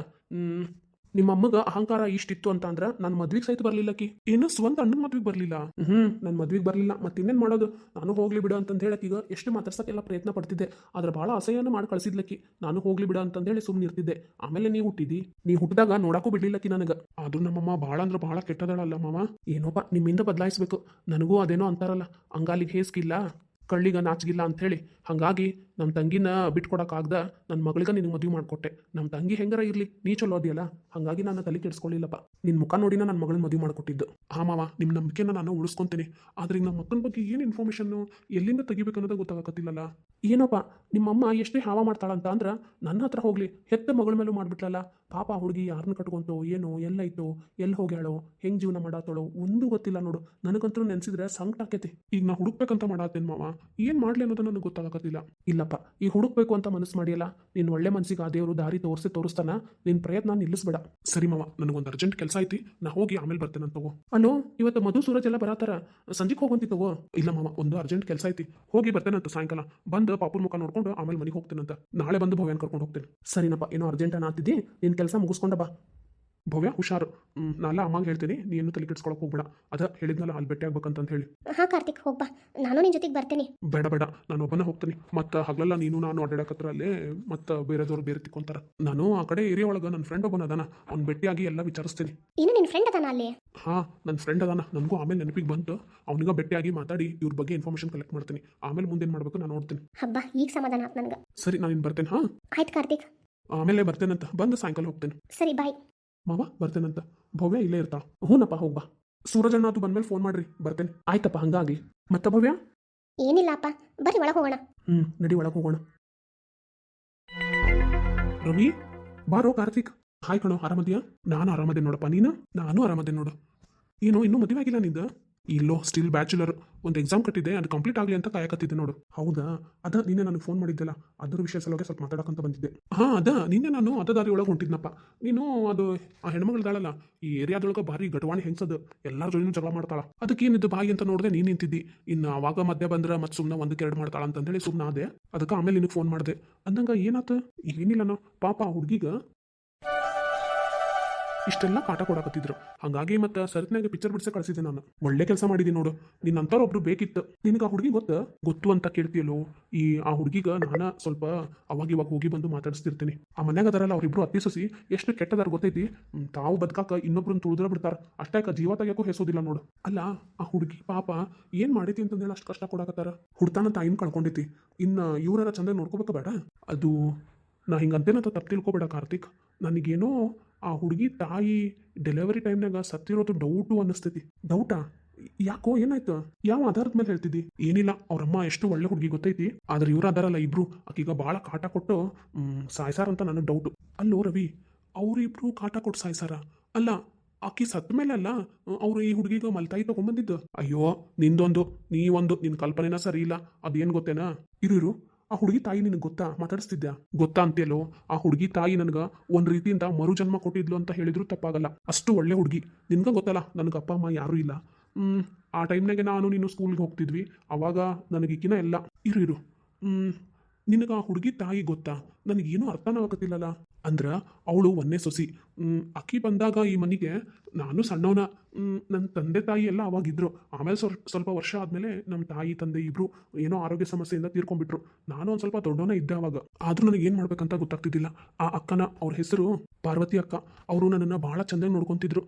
ನಿಮ್ಮ ಅಮ್ಮಗ ಅಹಂಕಾರ ಇಷ್ಟಿತ್ತು ಅಂತ ಅಂದ್ರ ನನ್ನ ಮದ್ವಿಗೆ ಸಹಿತ ಬರ್ಲಿಲ್ಲಕಿ ಏನು ಸ್ವಂತ ಅಣ್ಣನ ಮದ್ವಿಗೆ ಬರ್ಲಿಲ್ಲ. ಹ್ಮ್ ನನ್ನ ಮದ್ವಿಗೆ ಬರ್ಲಿಲ್ಲ. ಮತ್ತೆ ಇನ್ನೇನ್ ಮಾಡೋದು? ನಾನು ಹೋಗ್ಲಿ ಬಿಡು ಅಂತಂದ ಹೇಳಕ್ ಈಗ ಎಷ್ಟು ಮಾತಾಡ್ಸಕ್ಕೆಲ್ಲ ಪ್ರಯತ್ನ ಪಡ್ತಿದ್ದೆ. ಆದ್ರೆ ಬಹಳ ಅಸಹ್ಯನ ಮಾಡಿ ಕಳ್ಸಿದ್ಲಕ್ಕಿ. ನಾನು ಹೋಗ್ಲಿ ಬಿಡು ಅಂತಂದ ಹೇಳಿ ಸುಮ್ಮನೆ ಇರ್ತಿದ್ದೆ. ಆಮೇಲೆ ನೀವು ಹುಟ್ಟಿದಿ. ನೀ ಹುಟ್ಟಿದಾಗ ನೋಡಕ್ಕೂ ಬಿಡ್ಲಿಲ್ಲಕಿ ನನಗ. ಅದು ನಮ್ಮಮ್ಮ ಬಹಳ ಅಂದ್ರೆ ಬಹಳ ಕೆಟ್ಟದಳಲ್ಲ ಮಾಮ ಏನೋಪ್ಪ ನಿಮ್ಮಿಂದ ಬದಲಾಯಿಸ್ಬೇಕು. ನನಗೂ ಅದೇನೋ ಅಂತಾರಲ್ಲ. ಅಂಗಾಲಿಗೆ ಹೇಸ್ಗಿಲ್ಲ, ಕಳ್ಳಿಗ ನಾಚ್ಗಿಲ್ಲ ಹೇಳಿ. ಹಾಗಾಗಿ ನಮ್ಮ ತಂಗಿನ ಬಿಟ್ಕೊಡೋಕ್ಕಾಗ್ದ ನನ್ನ ಮಗಳಿಗೆ ನಿನಗೆ ಮದುವೆ ಮಾಡಿಕೊಟ್ಟೆ. ನಮ್ಮ ತಂಗಿ ಹೆಂಗಾರ ಇರಲಿ? ನೀ ಚಲೋ ಅದಿಯಲ್ಲ? ಹಾಗಾಗಿ ನಾನು ತಲೆ ಕೆಡಿಸ್ಕೊಳ್ಳಿಲ್ಲಪ್ಪ ನಿನ್ನ ಮುಖ ನೋಡಿನ ನನ್ನ ಮಗಳನ್ನ ಮದುವೆ ಮಾಡಿಕೊಟ್ಟಿದ್ದು. ಹಾ ಮಾವ ನಿಮ್ಮ ನಂಬಿಕೆನ ನಾನು ಉಳಿಸ್ಕೊತೀನಿ. ಆದ್ರೆ ನಮ್ಮ ಮಕ್ಕನ ಬಗ್ಗೆ ಏನು ಇನ್ಫಾರ್ಮೇಷನ್ನು ಎಲ್ಲಿಂದ ತೆಗಿಬೇಕು ಅನ್ನೋದು ಗೊತ್ತಾಗತ್ತಿಲ್ಲಲ್ಲ ಏನಪ್ಪ ನಿಮ್ಮಮ್ಮ ಎಷ್ಟೇ ಹಾವ ಮಾಡ್ತಾಳಂತ ಅಂದ್ರೆ ನನ್ನ ಹತ್ರ ಹೋಗ್ಲಿ, ಹೆತ್ತ ಮಗಳ ಮೇಲೂ ಮಾಡಿಬಿಟ್ಲಲ್ಲ. ಪಾಪ ಹುಡುಗಿ ಯಾರನ್ನ ಕಟ್ಕೊಂತೋ, ಏನೋ, ಎಲ್ಲೈತೋ ಎಲ್ಲಿ ಹೋಗ್ಯಾಳೋ, ಹೆಂಗೆ ಜೀವನ ಮಾಡಾತೋಳೋ, ಒಂದು ಗೊತ್ತಿಲ್ಲ ನೋಡು. ನನಗಂತೂ ನೆನೆಸಿದ್ರೆ ಸಂಕಟ ಆಕೈತಿ ಈಗ ನಾ ಹುಡುಕ್ಬೇಕಂತ ಮಾಡತ್ತೇನೆ ಮಾವ. ಏನು ಮಾಡಲಿ ಅನ್ನೋದು ನನಗೆ ಗೊತ್ತಾಗತ್ತಿಲ್ಲ ಇಲ್ಲಪ್ಪ ಈ ಹುಡುಕ್ಬೇಕು ಅಂತ ಮನಸ್ಸು ಮಾಡಿಯಲ್ಲ? ನೀನು ಒಳ್ಳೆ ಮನಸ್ಸಿಗೆ ಆ ದೇವರು ದಾರಿ ತೋರಿಸಿ ತೋರಿಸ್ತಾನ? ನಿನ್ನ ಪ್ರಯತ್ನ ನಿಲ್ಲಿಸ್ಬೇಡ. ಸರಿ ಮಾವ, ನನಗೊಂದು ಅರ್ಜೆಂಟ್ ಕೆಲಸ ಐತಿ, ನಾ ಹೋಗಿ ಆಮೇಲೆ ಬರ್ತೇನೆ ತಗೋ. ಇವತ್ತು ಮಧು ಸೂರಜ್ ಎಲ್ಲ ಬರತ್ತಾರ? ಸಂಜೆಗೆ ಹೋಗಂತಿ ತಗೋ. ಇಲ್ಲ ಮಾವ, ಒಂದು ಅರ್ಜೆಂಟ್ ಕೆಲಸ ಐತಿ, ಹೋಗಿ ಬರ್ತೇನಂತ ಸಾಯಂಕಾಲ. ಬಂದು ಪಾಪುನ ಮುಖ ನೋಡ್ಕೊಂಡು ಆಮೇಲೆ ಮನೆಗೆ ಹೋಗ್ತೇನಂತ ನಾಳೆ ಬಂದು ಭವ್ಯನ್ ಕರ್ಕೊಂಡು ಹೋಗ್ತೇನೆ. ಸರಿನಪ್ಪ, ಏನೋ ಅರ್ಜೆಂಟ್ ಅನ್ನತ್ತಿದ್ದಿ ನಿನ್ನ ಕೆಲಸ ಮುಗಿಸ್ಕೊಂಡ ಬಾ. ಭವ್ಯ ಹುಷಾರು. ನಾನು ನಾನೆಲ್ಲ ಅಮ್ಮಗೆ ಹೇಳ್ತೀನಿ ನೀ ಏನು ತಲೆ ಕೆಡ್ಸ್ಕೊಳಕ್ ಹೋಗ್ಬೇಡ. ಅದ ಹೇಳಿದ್ನಲ್ಲ ಅಲ್ಲಿ ಭೇಟಿ ಆಗ್ಬೇಕಂತ ಹೇಳಿ. ಹಾ ಕಾರ್ತಿಕ್ ಹೋಗ್ಬಾ. ನಾನು ನಿನ್ ಜೊತೆಗೆ ಬರ್ತೀನಿ. ಬೇಡ ಬೇಡ. ನಾನು ಒಬ್ಬನ ಹೋಗ್ತೀನಿ. ಮತ್ತ ಹಗಲೆಲ್ಲ ನೀನು ನಾನು ಅಡ್ಡಾಡಕತ್ರ ಅಲ್ಲಿ ಮತ್ತ ಬೇರೆದವ್ರು ಬೇರೆ ತಿಕ್ಕೊಂತಾರ. ನಾನು ಆ ಕಡೆ ಏರಿಯಾ ಒಳಗ ನನ್ನ ಫ್ರೆಂಡ್ ಒಬ್ಬನ ಅದಾನ. ಅವ್ನ ಭೇಟಿಯಾಗಿ ಎಲ್ಲ ವಿಚಾರಿಸ್ತೀನಿ. ಏನು ನಿನ್ ಫ್ರೆಂಡ್ ಅದಾನ ಅಲ್ಲಿ? ಹಾ ನನ್ನ ಫ್ರೆಂಡ್ ಅದಾನ. ನನಗೂ ಆಮೇಲೆ ನೆನಪಿಗೆ ಬಂತು. ಬೆಟ್ಟಿ ಭೇಟಿಯಾಗಿ ಮಾತಾಡಿ ಇವ್ರ ಬಗ್ಗೆ ಇನ್ಫಾರ್ಮೇಷನ್ ಕಲೆಕ್ಟ್ ಮಾಡ್ತೀನಿ. ಆಮೇಲೆ ಮುಂದೇನ್ ಮಾಡ್ಬೇಕು ನಾನು ನೋಡ್ತೀನಿ. ಹಬ್ಬ ಈಗ ಸಮಾಧಾನ ಆತ್ ನನ್ಗ. ಸರಿ ನಾನು ಇನ್ನು ಬರ್ತೇನೆ ಹಾ? ಆಯ್ತು ಕಾರ್ತಿಕ್. ಆಮೇಲೆ ಬರ್ತೇನಂತ. ಬಂದು ಸಾಯಂಕಾಲ ಹೋಗ್ತೇನೆ. ಸರಿ ಬಾಯ್. ಮಾವ ಬರ್ತೇನಂತ. ಭವ್ಯ ಇಲ್ಲೇ ಇರ್ತಾಳ. ಹೂನಪ್ಪ ಹೋಗ್ಬಾ ಸೂರಜಣ್ಣ ಅದು ಬಂದ್ಮೇಲೆ ಫೋನ್ ಮಾಡ್ರಿ ಬರ್ತೇನೆ. ಆಯ್ತಪ್ಪ ಹಂಗಾಗಿ. ಮತ್ತ ಭವ್ಯ? ಏನಿಲ್ಲಪ್ಪ ಬರ್ರಿ ಒಳಗೆ ಹೋಗೋಣ. ಹ್ಮ್ ನಡಿ ಒಳಗೆ ಹೋಗೋಣ. ರವಿ ಬಾರೋ ಕಾರ್ತಿಕ್. ಹಾಯ್ ಕಣೋ ಆರಾಮದಿಯಾ? ನಾನು ಆರಾಮದೆ ನೋಡಪ್ಪ ನೀನು? ನಾನು ಆರಾಮದೆ ನೋಡು. ಏನು ಇನ್ನೂ ಮದುವೆ ಆಗಿಲ್ಲ ನಿಂದ? ಇಲ್ಲೋ ಸ್ಟಿಲ್ ಬ್ಯಾಚುಲರ್ ಒಂದು ಎಕ್ಸಾಮ್ ಕಟ್ಟಿದೆ ಅದು ಕಂಪ್ಲೀಟ್ ಆಗಲಿ ಅಂತ ಕಾಯಕತ್ತಿದ್ದೆ ನೋಡು. ಹೌದಾ? ಅದ ನಿನ್ನೆ ನನಗೆ ಫೋನ್ ಮಾಡಿದ್ದೆಲ್ಲ, ಅದ್ರ ವಿಷಯ ಸಲುವಾಗಿ ಸ್ವಲ್ಪ ಮಾತಾಡಕ್ಕಂತ ಬಂದಿದ್ದೆ. ಹಾಂ, ಅದ, ನಿನ್ನೆ ನಾನು ಅದ ದಾರಿ ಒಳಗೆ ಹೊಂಟಿದ್ನಪ್ಪ. ನೀನು ಅದು ಆ ಹೆಣ್ಮಗಳದಾಳಲ್ಲ, ಈ ಏರಿಯಾದೊಳಗೆ ಭಾರಿ ಗಟವಾಣಿ ಹೆಂಗ್ಸದು, ಎಲ್ಲರ ಜೊತೆ ಜಗಳ ಮಾಡ್ತಾಳ. ಅದಕ್ಕೆ ಏನಿದ್ದು ಬಾಯಿ ಅಂತ ನೋಡಿದೆ ನೀನು ನಿಂತಿದ್ದಿ. ಇನ್ನು ಅವಾಗ ಮಧ್ಯೆ ಬಂದ್ರೆ ಮತ್ತೆ ಸುಮ್ಮನೆ ಒಂದಕ್ಕೆ ಎರಡು ಮಾಡ್ತಾಳ ಅಂತಂದೇಳಿ ಸುಮ್ಮನೆ ಅದೇ ಅದಕ್ಕೆ ಆಮೇಲೆ ನಿನಗೆ ಫೋನ್ ಮಾಡಿದೆ. ಅಂದಂಗ ಏನಾತ? ಏನಿಲ್ಲನೋ. ಪಾಪ ಹುಡ್ಗಿಗ ಇಷ್ಟೆಲ್ಲ ಕಾಟ ಕೊಡಕತ್ತಿದ್ರು. ಹಾಗಾಗಿ ಮತ್ತೆ ಸರತ್ನಾಗ ಪಿಕ್ಚರ್ ಬಿಡಿಸೇ ಕಳಿಸಿದೆ ನಾನು. ಒಳ್ಳೆ ಕೆಲಸ ಮಾಡಿದೀನಿ ನೋಡು. ನಿನ್ನಂತವ್ರು ಒಬ್ರು ಬೇಕಿತ್ತು. ನಿನಗೆ ಆ ಹುಡುಗಿ ಗೊತ್ತ? ಗೊತ್ತು ಅಂತ ಕೇಳ್ತೀಯಲ್ಲೋ? ಈ, ಆ ಹುಡುಗಿಗ ನಾನು ಸ್ವಲ್ಪ ಅವಾಗ ಇವಾಗ ಹೋಗಿ ಬಂದು ಮಾತಾಡಿಸ್ತಿರ್ತೀನಿ. ಆ ಮನ್ಯಾಗ ಅದರಲ್ಲ ಅವ್ರಿಬ್ರು ಅತ್ತಿ ಸಸಿ, ಎಷ್ಟು ಕೆಟ್ಟದಾರ ಗೊತ್ತೈತಿ? ತಾವು ಬದುಕಾಕ ಇನ್ನೊಬ್ರನ್ನ ತುಳಿದ್ರ ಬಿಡ್ತಾರ. ಅಷ್ಟಾಕ ಜೀವ ತೆಗಿಯಕ್ಕೂ ಹೆಸೋದಿಲ್ಲ ನೋಡು. ಅಲ್ಲ, ಆ ಹುಡುಗಿ ಪಾಪ ಏನ್ ಮಾಡೈತಿ ಅಂತಂದೇಳಿ ಅಷ್ಟು ಕಷ್ಟ ಕೊಡಕತ್ತಾರ. ಹುಡ್ತಾನ ತಾಯಿನ ಕಳ್ಕೊಂಡೈತಿ. ಇನ್ನು ಇವ್ರ ಚಂದ ನೋಡ್ಕೋಬೇಕ ಬೇಡ? ಅದು, ನಾ ಹಿಂಗಂತೇನಂತ ತಪ್ಪು ತಿಳ್ಕೊಬೇಡ ಕಾರ್ತಿಕ್. ನನಗೇನೋ ಆ ಹುಡುಗಿ ತಾಯಿ ಡೆಲಿವರಿ ಟೈಮ್ನಾಗ ಸತ್ತಿರೋದು ಡೌಟು ಅನ್ನಿಸ್ತೈತಿ. ಡೌಟಾ ಯಾಕೋ ಏನಾಯ್ತು? ಯಾವ ಆಧಾರದ ಮೇಲೆ ಹೇಳ್ತಿದ್ದಿ? ಏನಿಲ್ಲ, ಅವ್ರಮ್ಮ ಎಷ್ಟು ಒಳ್ಳೆ ಹುಡುಗಿ ಗೊತ್ತೈತಿ, ಆದ್ರೆ ಇವ್ರು ಅದಾರಲ್ಲ ಇಬ್ರು. ಆಕೀಗ ಭಾಳ ಕಾಟ ಕೊಟ್ಟು ಸಾಯಿಸಾರ ಅಂತ ನನಗೆ ಡೌಟು ಅಲ್ಲೋ ರವಿ, ಅವರಿಬ್ರು ಕಾಟ ಕೊಟ್ಟು ಸಾಯ್ಸಾರ? ಅಲ್ಲ, ಆಕಿ ಸತ್ತ ಮೇಲೆ ಅಲ್ಲ, ಅವ್ರು ಈ ಹುಡುಗಿಗೆ ಮಲ್ತಾಯಿ ತಗೊಂಡ್ಬಂದಿದ್ದು ಅಯ್ಯೋ, ನಿಂದೊಂದು ನೀ ಒಂದು ನಿನ್ನ ಕಲ್ಪನೆನ ಸರಿ ಇಲ್ಲ, ಅದೇನು ಗೊತ್ತೇನಾ? ಇರು. ಆ ಹುಡುಗಿ ತಾಯಿ ನಿನಗೆ ಗೊತ್ತಾ? ಮಾತಾಡಿಸ್ತಿದ್ಯಾ? ಗೊತ್ತಾ ಅಂತೇಲೋ ಆ ಹುಡುಗಿ ತಾಯಿ ನನಗೆ ಒಂದು ರೀತಿಯಿಂದ ಮರು ಜನ್ಮ ಕೊಟ್ಟಿದ್ಲು ಅಂತ ಹೇಳಿದ್ರು ತಪ್ಪಾಗಲ್ಲ. ಅಷ್ಟು ಒಳ್ಳೆ ಹುಡುಗಿ. ನಿನ್ಗೆ ಗೊತ್ತಲ್ಲ, ನನಗೆ ಅಪ್ಪ, ಅಮ್ಮ ಯಾರೂ ಇಲ್ಲ. ಆ ಟೈಮ್ನಾಗೆ ನಾನು ನೀನು ಸ್ಕೂಲ್ಗೆ ಹೋಗ್ತಿದ್ವಿ. ಅವಾಗ ನನಗಿಕ್ಕಿನ ಎಲ್ಲ. ಇರು ಇರು. ನಿನಗೆ ಆ ಹುಡುಗಿ ತಾಯಿ ಗೊತ್ತಾ? ನನಗೇನು ಅರ್ಥನೂ ಆಗತ್ತಿಲ್ಲಲ್ಲ ಅಂದ್ರೆ ಅವಳು ಒಂದೇ ಸೊಸಿ. ಅಕ್ಕಿ ಬಂದಾಗ ಈ ಮನೆಗೆ ನಾನು ಸಣ್ಣವನ. ನನ್ನ ತಂದೆ ತಾಯಿ ಎಲ್ಲ ಅವಾಗಿದ್ರು. ಆಮೇಲೆ ಸ್ವಲ್ಪ ಸ್ವಲ್ಪ ವರ್ಷ ಆದಮೇಲೆ ನಮ್ಮ ತಾಯಿ, ತಂದೆ ಇಬ್ಬರು ಏನೋ ಆರೋಗ್ಯ ಸಮಸ್ಯೆಯಿಂದ ತೀರ್ಕೊಂಡ್ಬಿಟ್ರು. ನಾನು ಒಂದು ಸ್ವಲ್ಪ ದೊಡ್ಡವನ ಇದ್ದೆ ಅವಾಗ. ಆದರೂ ನನಗೆ ಏನು ಮಾಡ್ಬೇಕಂತ ಗೊತ್ತಾಗ್ತಿದ್ದಿಲ್ಲ. ಆ ಅಕ್ಕನ ಅವ್ರ ಹೆಸರು ಪಾರ್ವತಿ ಅಕ್ಕ. ಅವರು ನನ್ನನ್ನು ಭಾಳ ಚೆಂದಾಗಿ ನೋಡ್ಕೊತಿದ್ರು.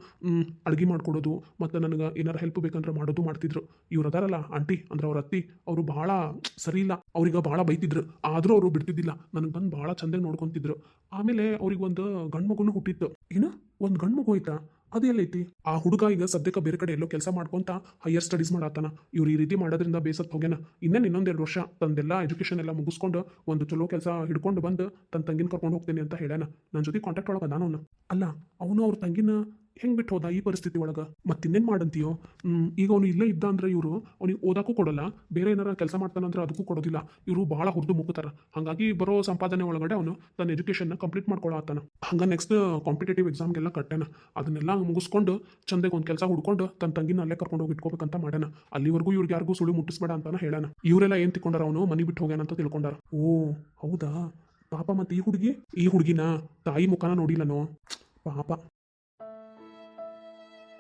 ಅಡುಗೆ ಮಾಡ್ಕೊಡೋದು, ಮತ್ತು ನನಗೆ ಏನಾರು ಹೆಲ್ಪ್ ಬೇಕಂದ್ರೆ ಮಾಡೋದು ಮಾಡ್ತಿದ್ರು. ಇವ್ರು ಅದಾರಲ್ಲ, ಆಂಟಿ, ಅಂದ್ರೆ ಅವ್ರ ಅತ್ತಿ, ಅವರು ಭಾಳ ಸರಿ ಇಲ್ಲ. ಅವ್ರಿಗೆ ಭಾಳ ಬೈತಿದ್ರು. ಆದರೂ ಅವರು ಬಿಡ್ತಿದ್ದಿಲ್ಲ. ನನಗೆ ಬಂದು ಭಾಳ ಚೆಂದಾಗಿ ನೋಡ್ಕೊತಿದ್ರು. ಆಮೇಲೆ ಅವ್ರಿಗೆ ಒಂದು ಗಂಡು ಹುಟ್ಟಿತ್ತು. ಏನು? ಒಂದು ಗಂಡು ಮಗು ಹೋಯ್ತಾ? ಅದು ಎಲ್ಲೈತಿ? ಆ ಹುಡುಗ ಈಗ ಸದ್ಯಕ್ಕೆ ಬೇರೆ ಕಡೆ ಎಲ್ಲೋ ಕೆಲಸ ಮಾಡ್ಕೊಂತ ಹೈಯರ್ ಸ್ಟಡೀಸ್ ಮಾಡತ್ತಾನ ಇವ್ರು ಈ ರೀತಿ ಮಾಡೋದ್ರಿಂದ ಬೇಸತ್ ಹೋಗ್ಯಾನ. ಇನ್ನೇನು ಇನ್ನೊಂದೆರಡು ವರ್ಷ ತಂದೆಲ್ಲ ಎಜುಕೇಶನ್ ಎಲ್ಲ ಮುಗಿಸ್ಕೊಂಡು ಒಂದು ಚಲೋ ಕೆಲಸ ಹಿಡ್ಕೊಂಡು ಬಂದು ತನ್ನ ತಂಗಿನ ಕರ್ಕೊಂಡು ಹೋಗ್ತೇನೆ ಅಂತ ಹೇಳ್ಯಾನ. ನನ್ನ ಜೊತೆ ಕಾಂಟ್ಯಾಕ್ಟ್ ಒಳಗೆ ಅವನು. ಅಲ್ಲ, ಅವನು ಅವ್ರ ತಂಗಿನ ಹೆಂಗೆ ಬಿಟ್ಟು ಹೋದ ಈ ಪರಿಸ್ಥಿತಿ ಒಳಗೆ? ಮತ್ತಿನ್ನೇನು ಮಾಡಂತೀಯೋ? ಈಗ ಅವನು ಇಲ್ಲೇ ಇದ್ದ ಅಂದ್ರೆ ಇವರು ಅವ್ನಿಗೆ ಓದಕ್ಕೂ ಕೊಡಲ್ಲ. ಬೇರೆ ಏನಾರ ಕೆಲಸ ಮಾಡ್ತಾನಂದ್ರೆ ಅದಕ್ಕೂ ಕೊಡೋದಿಲ್ಲ. ಇವರು ಭಾಳ ಹುರಿದು ಮುಕ್ಕುತ್ತಾರ ಹಾಗಾಗಿ ಬರೋ ಸಂಪಾದನೆ ಒಳಗಡೆ ಅವನು ತನ್ನ ಎಜುಕೇಷನ್ನ ಕಂಪ್ಲೀಟ್ ಮಾಡ್ಕೊಳತ್ತಾನ ಹಂಗೆ ನೆಕ್ಸ್ಟ್ ಕಾಂಪಿಟೇಟಿವ್ ಎಕ್ಸಾಮ್ಗೆಲ್ಲ ಕಟ್ಟಾನ ಅದನ್ನೆಲ್ಲ ಮುಗಿಸ್ಕೊಂಡು ಚಂದಗೆ ಒಂದು ಕೆಲಸ ಹುಡ್ಕೊಂಡು ತನ್ನ ತಂಗಿನ ಅಲ್ಲೇ ಕರ್ಕೊಂಡು ಹೋಗಿ ಇಟ್ಕೋಬೇಕಂತ ಮಾಡ್ಯಾನ. ಅಲ್ಲಿವರೆಗೂ ಇವ್ರಿಗೆ ಯಾರಿಗೂ ಸುಳಿ ಮುಟ್ಟಿಸ್ಬೇಡ ಅಂತಾನ ಹೇಳಾನ ಇವರೆಲ್ಲ ಏನು ತಿಳ್ಕೊಂಡಾರ ಅವನು? ಮನೆ ಬಿಟ್ಟು ಹೋಗ್ಯಾನ ಅಂತ ತಿಳ್ಕೊಂಡಾರ. ಓ, ಹೌದಾ? ಪಾಪ ಮತ್ತೆ ಈ ಹುಡುಗಿ? ಈ ಹುಡುಗಿನ ತಾಯಿ ಮುಖನ ನೋಡಿಲ್ಲನೋ? ಪಾಪ.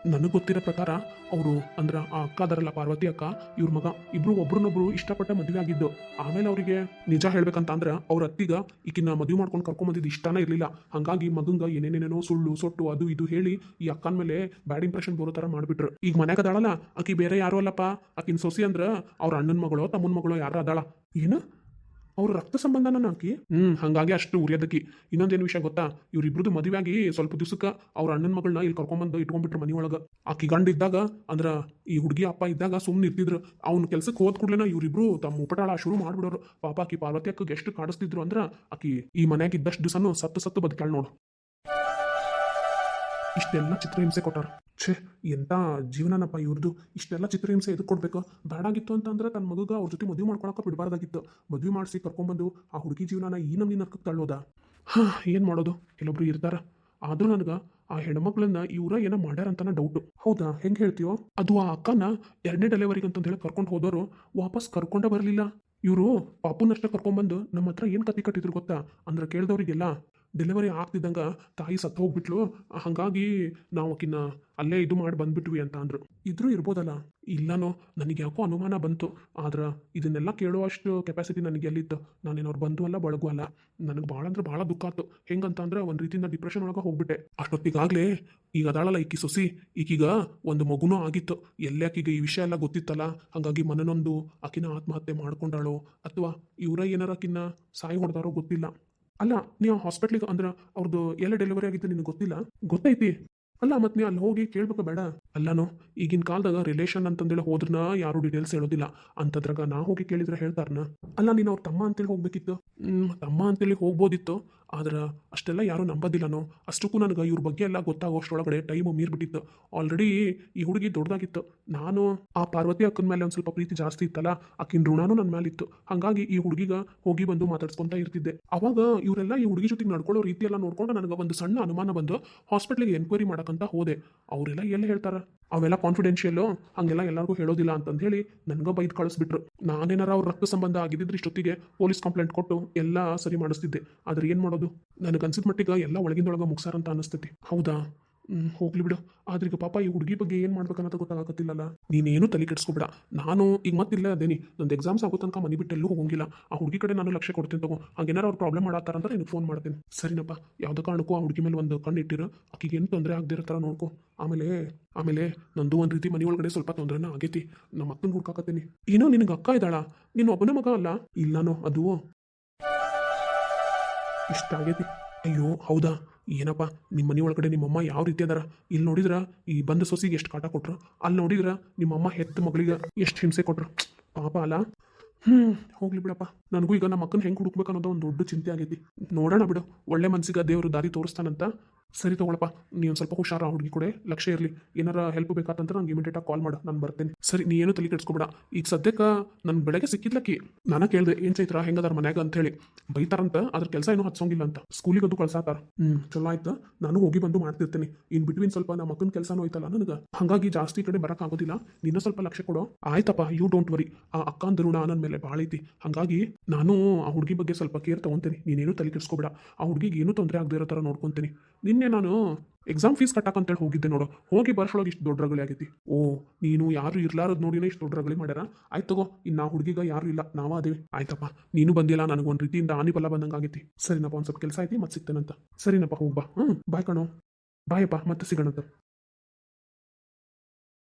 ನನಗೆ ಗೊತ್ತಿರೋ ಪ್ರಕಾರ ಅವರು ಅಂದ್ರೆ ಆ ಅಕ್ಕ ಅದರಲ್ಲ ಪಾರ್ವತಿ ಅಕ್ಕ, ಇವ್ರ ಮಗ, ಇಬ್ರು ಒಬ್ರನ್ನೊಬ್ರು ಇಷ್ಟಪಟ್ಟ ಮದುವೆ ಆಗಿದ್ದು. ಆಮೇಲೆ ಅವರಿಗೆ ನಿಜ ಹೇಳ್ಬೇಕಂತ ಅಂದ್ರೆ ಅವ್ರ ಅತ್ತಿಗ ಈಕಿನ ಮದುವೆ ಮಾಡ್ಕೊಂಡು ಕರ್ಕೊಂಬಂದಿದ್ದು ಇಷ್ಟನೇ ಇರಲಿಲ್ಲ. ಹಂಗಾಗಿ ಮಗಂಗ ಏನೇನೇನೋ ಸುಳ್ಳು, ಸೊಟ್ಟು ಅದು ಇದು ಹೇಳಿ ಈ ಅಕ್ಕನ ಮೇಲೆ ಬ್ಯಾಡ್ ಇಂಪ್ರೆಷನ್ ಬರೋ ಥರ ಮಾಡ್ಬಿಟ್ರು. ಈಗ ಮನ್ಯಾಗ ಅದಾಳಲ್ಲ, ಆಕಿ ಬೇರೆ ಯಾರು ಅಲ್ಲಪ್ಪ? ಆಕಿನ ಸೊಸಿ ಅಂದ್ರ ಅವ್ರ ಅಣ್ಣನ ಮಗಳೋ, ತಮ್ಮನ ಮಗಳೋ ಯಾರು ಅದಾಳ? ಏನು? ಅವ್ರ ರಕ್ತ ಸಂಬಂಧನ ಆಕಿ ಹ್ಮ್, ಹಂಗಾಗಿ ಅಷ್ಟು ಉರಿಯೋದಕ್ಕೆ ಇನ್ನೊಂದೇನು ವಿಷಯ ಗೊತ್ತಾ? ಇವ್ರಿಬ್ರದ್ದು ಮದುವೆ ಆಗಿ ಸ್ವಲ್ಪ ದಿವಸಕ್ಕೆ ಅವ್ರ ಅಣ್ಣನ ಮಗಳನ್ನ ಇಲ್ಲಿ ಕರ್ಕೊಂಬಂದು ಇಟ್ಕೊಂಡ್ಬಿಟ್ರು ಮನಿ ಒಳಗ ಆಕಿ ಗಂಡ ಇದ್ದಾಗ, ಅಂದ್ರ ಈ ಹುಡುಗಿ ಅಪ್ಪ ಇದ್ದಾಗ ಸುಮ್ಮನೆ ಇರ್ತಿದ್ರು. ಅವ್ನ ಕೆಲ್ಸಕ್ಕೆ ಹೋದ್ ಕೂಡ್ಲೇನ ಇವ್ರಿಬ್ರು ತಮ್ಮ ಉಪಟಾಳ ಶುರು ಮಾಡ್ಬಿಡೋರು. ಪಾಪ ಆಕಿ ಪಾರ್ವತಿ ಎಷ್ಟು ಕಾಡಿಸ್ತಿದ್ರು ಅಂದ್ರ ಆಕಿ ಈ ಮನ್ಯಾಗ ಇದ್ದಷ್ಟು ದಿವಸನು ಸತ್ತು ಸತ್ತು ಬದುಕಾಳ್ ನೋಡು. ಇಷ್ಟೆಲ್ಲ ಚಿತ್ರಹಿಂಸೆ ಕೊಟ್ಟಾರ. ಛೇ, ಎಂತ ಜೀವನನಪ್ಪ ಇವ್ರದ್ದು ಇಷ್ಟೆಲ್ಲ ಚಿತ್ರಹಿಂಸೆ ಎದಕ್ಕೆ ಕೊಡ್ಬೇಕು? ಬೇಡಾಗಿತ್ತು ಅಂತಂದ್ರೆ ತನ್ನ ಮಗುಗ ಅವ್ರ ಜೊತೆ ಮದುವೆ ಮಾಡ್ಕೊಳಕ್ಕೆ ಬಿಡಬಾರ್ದಾಗಿತ್ತು. ಮದುವೆ ಮಾಡಿಸಿ ಕರ್ಕೊಂಬಂದು ಆ ಹುಡುಗಿ ಜೀವನನ ಈ ನಮ್ನಿ ನರ್ಕಕ್ಕೆ ತಳ್ಳೋದ? ಹಾ, ಏನು ಮಾಡೋದು? ಕೆಲವೊಬ್ರು ಇರ್ತಾರ. ಆದ್ರೂ ನನಗೆ ಆ ಹೆಣ್ಮಕ್ಳನ್ನ ಇವ್ರ ಏನೋ ಮಾಡ್ಯಾರ ಅಂತಾನ ಡೌಟು ಹೌದಾ? ಹೆಂಗೆ ಹೇಳ್ತೀಯೋ? ಅದು ಆ ಅಕ್ಕನ ಎರಡನೇ ಡೆಲಿವರಿಗೆ ಅಂತ ಹೇಳಿ ಕರ್ಕೊಂಡು ಹೋದವರು ವಾಪಸ್ ಕರ್ಕೊಂಡೇ ಬರಲಿಲ್ಲ. ಇವರು ಪಾಪುನಷ್ಟೇ ಕರ್ಕೊಂಬಂದು ನಮ್ಮ ಹತ್ರ ಏನು ಕತೆ ಕಟ್ಟಿದ್ರು ಗೊತ್ತಾ? ಅಂದ್ರೆ ಕೇಳ್ದವ್ರಿಗೆಲ್ಲ. ಡೆಲಿವರಿ ಆಗ್ತಿದ್ದಂಗೆ ತಾಯಿ ಸತ್ತು ಹೋಗ್ಬಿಟ್ಲು ಹಾಗಾಗಿ ನಾವು ಆಕಿನ ಅಲ್ಲೇ ಇದು ಮಾಡಿ ಬಂದ್ಬಿಟ್ವಿ ಅಂತ ಅಂದರು. ಇದ್ರೂ ಇರ್ಬೋದಲ್ಲ. ಇಲ್ಲನೋ ನನಗೆ ಯಾಕೋ ಅನುಮಾನ ಬಂತು. ಆದ್ರೆ ಇದನ್ನೆಲ್ಲ ಕೇಳುವಷ್ಟು ಕೆಪಾಸಿಟಿ ನನಗೆ ಎಲ್ಲಿತ್ತು? ಅವ್ರು ಬಂದು ಅಲ್ಲ ಬಳಗು ಅಲ್ಲ ನನಗೆ ಭಾಳ ಅಂದ್ರೆ ಭಾಳ ದುಃಖ ಆಯ್ತು. ಹೆಂಗಂತ ಅಂದ್ರೆ ಒಂದು ರೀತಿಯಿಂದ ಡಿಪ್ರೆಷನ್ ಒಳಗೆ ಹೋಗ್ಬಿಟ್ಟೆ. ಅಷ್ಟೊತ್ತಿಗಾಗಲೇ ಈಗ ಅದಾಳಲ್ಲ ಈಕಿ ಸೊಸಿ. ಈಕೀಗ ಒಂದು ಮಗುನೂ ಆಗಿತ್ತು. ಎಲ್ಲೇ ಆಕಿಗೆ ಈ ವಿಷಯ ಎಲ್ಲ ಗೊತ್ತಿತ್ತಲ್ಲ? ಹಾಗಾಗಿ ಮನನೊಂದು ಆಕಿನ ಆತ್ಮಹತ್ಯೆ ಮಾಡ್ಕೊಂಡಾಳೋ ಅಥವಾ ಇವರ ಏನಾರ ಆಕಿನ ಸಾಯಿ ಹೊಡೆದಾರೋ ಗೊತ್ತಿಲ್ಲ. ಅಲ್ಲ ನೀವು ಹಾಸ್ಪಿಟ್ಲಿಗೆ ಅಂದ್ರೆ ಅವ್ರದ್ದು ಎಲ್ಲ ಡೆಲಿವರಿ ಆಗಿತ್ತು ನಿನಗೆ ಗೊತ್ತಿಲ್ಲ? ಗೊತ್ತೈತಿ. ಅಲ್ಲ ಮತ್ತೆ ನೀವು ಅಲ್ಲಿ ಹೋಗಿ ಕೇಳ್ಬೇಕು ಬೇಡ. ಅಲ್ಲನೋ, ಈಗಿನ ಕಾಲದಾಗ ರಿಲೇಷನ್ ಅಂತಂದೇಳಿ ಹೋದ್ರನ ಯಾರು ಡೀಟೇಲ್ಸ್ ಹೇಳೋದಿಲ್ಲ. ಅಂತದ್ರಾಗ ನಾ ಹೋಗಿ ಕೇಳಿದ್ರೆ ಹೇಳ್ತಾರನ. ಅಲ್ಲ, ನೀನು ಅವ್ರ ತಮ್ಮ ಅಂತೇಳಿ ಹೋಗ್ಬೇಕಿತ್ತು? ತಮ್ಮ ಅಂತೇಳಿ ಹೋಗ್ಬೋದಿತ್ತು. ಆದ್ರೆ ಅಷ್ಟೆಲ್ಲ ಯಾರೂ ನಂಬೋದಿಲ್ಲನೋ, ಅಷ್ಟಕ್ಕೂ ನನಗೆ ಇವ್ರ ಬಗ್ಗೆ ಎಲ್ಲ ಗೊತ್ತಾಗೋಷ್ಟರೊಳಗಡೆ ಟೈಮು ಮೀರ್ಬಿಟ್ಟಿತ್ತು. ಆಲ್ರೆಡಿ ಈ ಹುಡುಗಿ ದೊಡ್ಡದಾಗಿತ್ತು ನಾನು ಆ ಪಾರ್ವತಿ ಅಕ್ಕನ ಮೇಲೆ ಒಂದು ಸ್ವಲ್ಪ ಪ್ರೀತಿ ಜಾಸ್ತಿ ಇತ್ತಲ್ಲ, ಆಕಿನ ಋಣನೂ ನನ್ನ ಮೇಲಿತ್ತು. ಹಾಗಾಗಿ ಈ ಹುಡುಗಿಗ ಹೋಗಿ ಬಂದು ಮಾತಾಡ್ಸ್ಕೊಂತ ಇರ್ತಿದ್ದೆ. ಅವಾಗ ಇವರೆಲ್ಲ ಈ ಹುಡುಗಿ ಜೊತೆಗೆ ನಡ್ಕೊಳ್ಳೋ ರೀತಿ ಎಲ್ಲ ನೋಡ್ಕೊಂಡು ನನಗೆ ಒಂದು ಸಣ್ಣ ಅನುಮಾನ ಬಂದು ಹಾಸ್ಪಿಟ್ಲಿಗೆ ಎನ್ಕ್ವೈರಿ ಮಾಡಕ್ಕಂತ ಹೋದೆ. ಅವರೆಲ್ಲ ಎಲ್ಲ ಹೇಳ್ತಾರ? ಅವೆಲ್ಲ ಕಾನ್ಫಿಡೆನ್ಷಿಯಲ್ಲು ಹಂಗೆಲ್ಲ ಎಲ್ಲರಿಗೂ ಹೇಳೋದಿಲ್ಲ ಅಂತಂದು ಹೇಳಿ ನನಗೆ ಬೈದು ಕಳಿಸ್ಬಿಟ್ರು. ನಾನೇನಾರ ಅವ್ರ ರಕ್ತ ಸಂಬಂಧ ಆಗಿದ್ದಿದ್ರೆ ಇಷ್ಟೊತ್ತಿಗೆ ಪೊಲೀಸ್ ಕಂಪ್ಲೇಂಟ್ ಕೊಟ್ಟು ಎಲ್ಲ ಸರಿ ಮಾಡಿಸ್ತಿದ್ದೆ. ಆದ್ರೆ ಏನು ಮಾಡೋದು? ನನಗೆ ಅನ್ಸಿದ ಮಟ್ಟಿಗೆ ಎಲ್ಲ ಒಳಗಿಂದೊಳಗೆ ಮುಗ್ಸಾರ ಅಂತ ಅನಿಸ್ತೈತಿ ಹೌದಾ? ಹೋಗ್ಲಿ ಬಿಡು. ಆದ್ರೆ ಈಗ ಪಾಪ ಈ ಹುಡುಗಿ ಬಗ್ಗೆ ಏನು ಮಾಡ್ಬೇಕನ್ನೋದು ಗೊತ್ತಾಗತ್ತಿಲ್ಲಲ್ಲ ನೀನೇನು ತಲೆ ಕೆಡ್ಸ್ಕೊಬಿಡ. ನಾನು ಈಗ ಮತ್ತಿಲ್ಲ ಅದೇನಿ. ನಂದು ಎಕ್ಸಾಮ್ಸ್ ಆಗೋ ತನಕ ಮನೆ ಬಿಟ್ಟು ಎಲ್ಲೂ ಹೋಗಿಲ್ಲ ಆ ಹುಡುಗಿ ಕಡೆ ನಾನು ಲಕ್ಷ್ಯ ಕೊಡ್ತೀನಿ ತಗೋ. ಹಂಗೇನಾರು ಅವ್ರು ಪ್ರಾಬ್ಲಮ್ ಮಾಡತ್ತಾರ ಅಂದ್ರೆ ನಿನಗೆ ಫೋನ್ ಮಾಡ್ತೀನಿ. ಸರಿನಪ್ಪ. ಯಾವುದೇ ಕಾರಣಕ್ಕೂ ಆ ಹುಡುಗಿ ಮೇಲೆ ಒಂದು ಕಣ್ಣು ಇಟ್ಟಿರು. ಆಕಿಗೆ ಏನು ತೊಂದರೆ ಆಗದಿರೋ ಥರ ನೋಡ್ಕೊ. ಆಮೇಲೆ ಆಮೇಲೆ ನಂದು ಒಂದು ರೀತಿ ಮನೆ ಒಳಗಡೆ ಸ್ವಲ್ಪ ತೊಂದರೆನ ಆಗೈತಿ. ನಮ್ಮ ಅಕ್ಕನ ಹುಡ್ಕಾಕತ್ತೀನಿ. ಏನೋ ನಿನಗೆ ಅಕ್ಕ ಇದ್ದಾಳ. ನೀನು ಒಬ್ಬನ ಮಗ ಅಲ್ಲ? ಇಲ್ಲನೋ ಅದು. ಇಷ್ಟ ಆಗೈತಿ. ಅಯ್ಯೋ, ಹೌದಾ? ಏನಪ್ಪ ನಿಮ್ಮ ಮನೆ ಒಳಗಡೆ ನಿಮ್ಮಮ್ಮ ಯಾವ ರೀತಿ ಅದಾರ? ಇಲ್ಲಿ ನೋಡಿದ್ರ ಈ ಬಂದ ಸೊಸಿಗೆ ಎಷ್ಟು ಕಾಟ ಕೊಟ್ರು? ಅಲ್ಲಿ ನೋಡಿದ್ರ ನಿಮ್ಮಮ್ಮ ಹೆತ್ತ ಮಗಳಿಗೆ ಎಷ್ಟು ಹಿಂಸೆ ಕೊಟ್ರು? ಪಾಪ ಅಲ್ಲ ಹ್ಞೂ ಹೋಗ್ಲಿ ಬಿಡಪ್ಪ. ನನಗೂ ಈಗ ನಮ್ಮ ಅಕ್ಕನ ಹೆಂಗೆ ಹುಡುಕ್ಬೇಕು ಅನ್ನೋದು ಒಂದು ದೊಡ್ಡ ಚಿಂತೆ ಆಗೈತಿ. ನೋಡೋಣ ಬಿಡು, ಒಳ್ಳೆ ಮನ್ಸಿಗೆ ದೇವರು ದಾರಿ ತೋರಿಸ್ತಾನಂತ. ಸರಿ ತಗೊಳಪ್ಪ ನೀವು ಸ್ವಲ್ಪ ಹುಷಾರ ಹುಡುಗಿ ಕೂಡ ಲಕ್ಷ್ಯ ಇರಲಿ. ಏನಾರ ಹೆಲ್ಪ್ ಬೇಕಾತಂದ್ರೆ ನಂಗೆ ಇಮಿಡಿಯೇಟಾಗಿ ಕಾಲ್ ಮಾಡು, ನಾನು ಬರ್ತೇನೆ. ಸರಿ, ನೀ ಏನು ತಲೆ ಕೆಡ್ಸ್ಕೊಬೇಡ. ಈಗ ಸದ್ಯಕ್ಕೆ ನನ್ನ ಬೆಳಗ್ಗೆ ಸಿಕ್ಕಿದ್ಲಕ್ಕಿ, ನಾನು ಕೇಳಿದೆ, ಏನು ಚೈತ್ರ, ಹೆಂಗದಾರ ಮನ್ಯಾಗ? ಅಂತ ಹೇಳಿ. ಬೈತಾರಂತ ಅದ್ರ ಕೆಲಸ ಏನು ಹಚ್ಚೋಂಗಿಲ್ಲ ಅಂತ. ಸ್ಕೂಲಿಗೆ ಅದು ಕಳ್ಸಾತಾರ. ಹ್ಞೂ ಚಲೋ ಆಯ್ತು. ನಾನು ಹೋಗಿ ಬಂದು ಮಾಡ್ತಿರ್ತೇನೆ. ಇನ್ ಬಿಟ್ವೀನ್ ಸ್ವಲ್ಪ ನಮ್ಮ ಮಕ್ಕನ ಕೆಲಸನೂ ಆಯ್ತಲ್ಲ ನನಗೆ. ಹಾಗಾಗಿ ಜಾಸ್ತಿ ಕಡೆ ಬರೋಕ್ಕಾಗೋದಿಲ್ಲ ನೀನು ಸ್ವಲ್ಪ ಲಕ್ಷ್ಯ ಕೊಡೋ. ಆಯ್ತಪ್ಪ ಯು ಡೋಂಟ್ ವರಿ ಆ ಅಕ್ಕಂದ ಋಣ ನನ್ನ ಮೇಲೆ ಭಾಳ ಐತಿ. ಹಾಗಾಗಿ ನಾನು ಆ ಹುಡುಗಿ ಬಗ್ಗೆ ಸ್ವಲ್ಪ ಕೇರ್ ತಗೊಂತೀನಿ. ನೀನೇನು ತಲೆ ಕೆಡಿಸ್ಕೊಬೇಡ. ಆ ಹುಡುಗಿಗೆ ಏನೂ ತೊಂದರೆ ಆಗದೆ ಇರೋ ಥರ ನೋಡ್ಕೊತೀನಿ. ನಿನ್ನೆ ನಾನು ಎಕ್ಸಾಮ್ ಫೀಸ್ ಕಟ್ಟಕ್ಕಂತೇಳಿ ಹೋಗಿದ್ದೆ ನೋಡು. ಹೋಗಿ ಬರ್ಸೊಳಗೆ ಇಷ್ಟು ದೊಡ್ಡ ರಗಳೆ ಆಗೈತಿ. ಓ, ನೀನು ಯಾರು ಇರ್ಲಾರದ್ ನೋಡಿನ ಇಷ್ಟು ದೊಡ್ಡ ರಗಳಿ ಮಾಡ್ಯಾರ? ಆಯ್ತು ತಗೋ ಇನ್ನು ಹುಡುಗಿಗ ಯಾರು ಇಲ್ಲ, ನಾವ ಅದೇವಿ. ಆಯ್ತಪ್ಪ, ನೀನು ಬಂದಿಲ್ಲ ನನಗೆ ಒಂದು ರೀತಿಯಿಂದ ಆನಿ ಬಲ ಬಂದಂಗೆ ಆಗೈತಿ. ಸರಿನಪ್ಪ, ಒಂದು ಸ್ವಲ್ಪ ಕೆಲಸ ಐತಿ ಮತ್ತೆ ಸಿಗ್ತೇನಂತ. ಸರಿನಪ್ಪ ಹೋಗ್ಬಾ ಹ್ಞೂ ಬಾಯ್ ಕಣೋ. ಬಾಯಪ್ಪ, ಮತ್ತೆ ಸಿಗೋಣಂತ.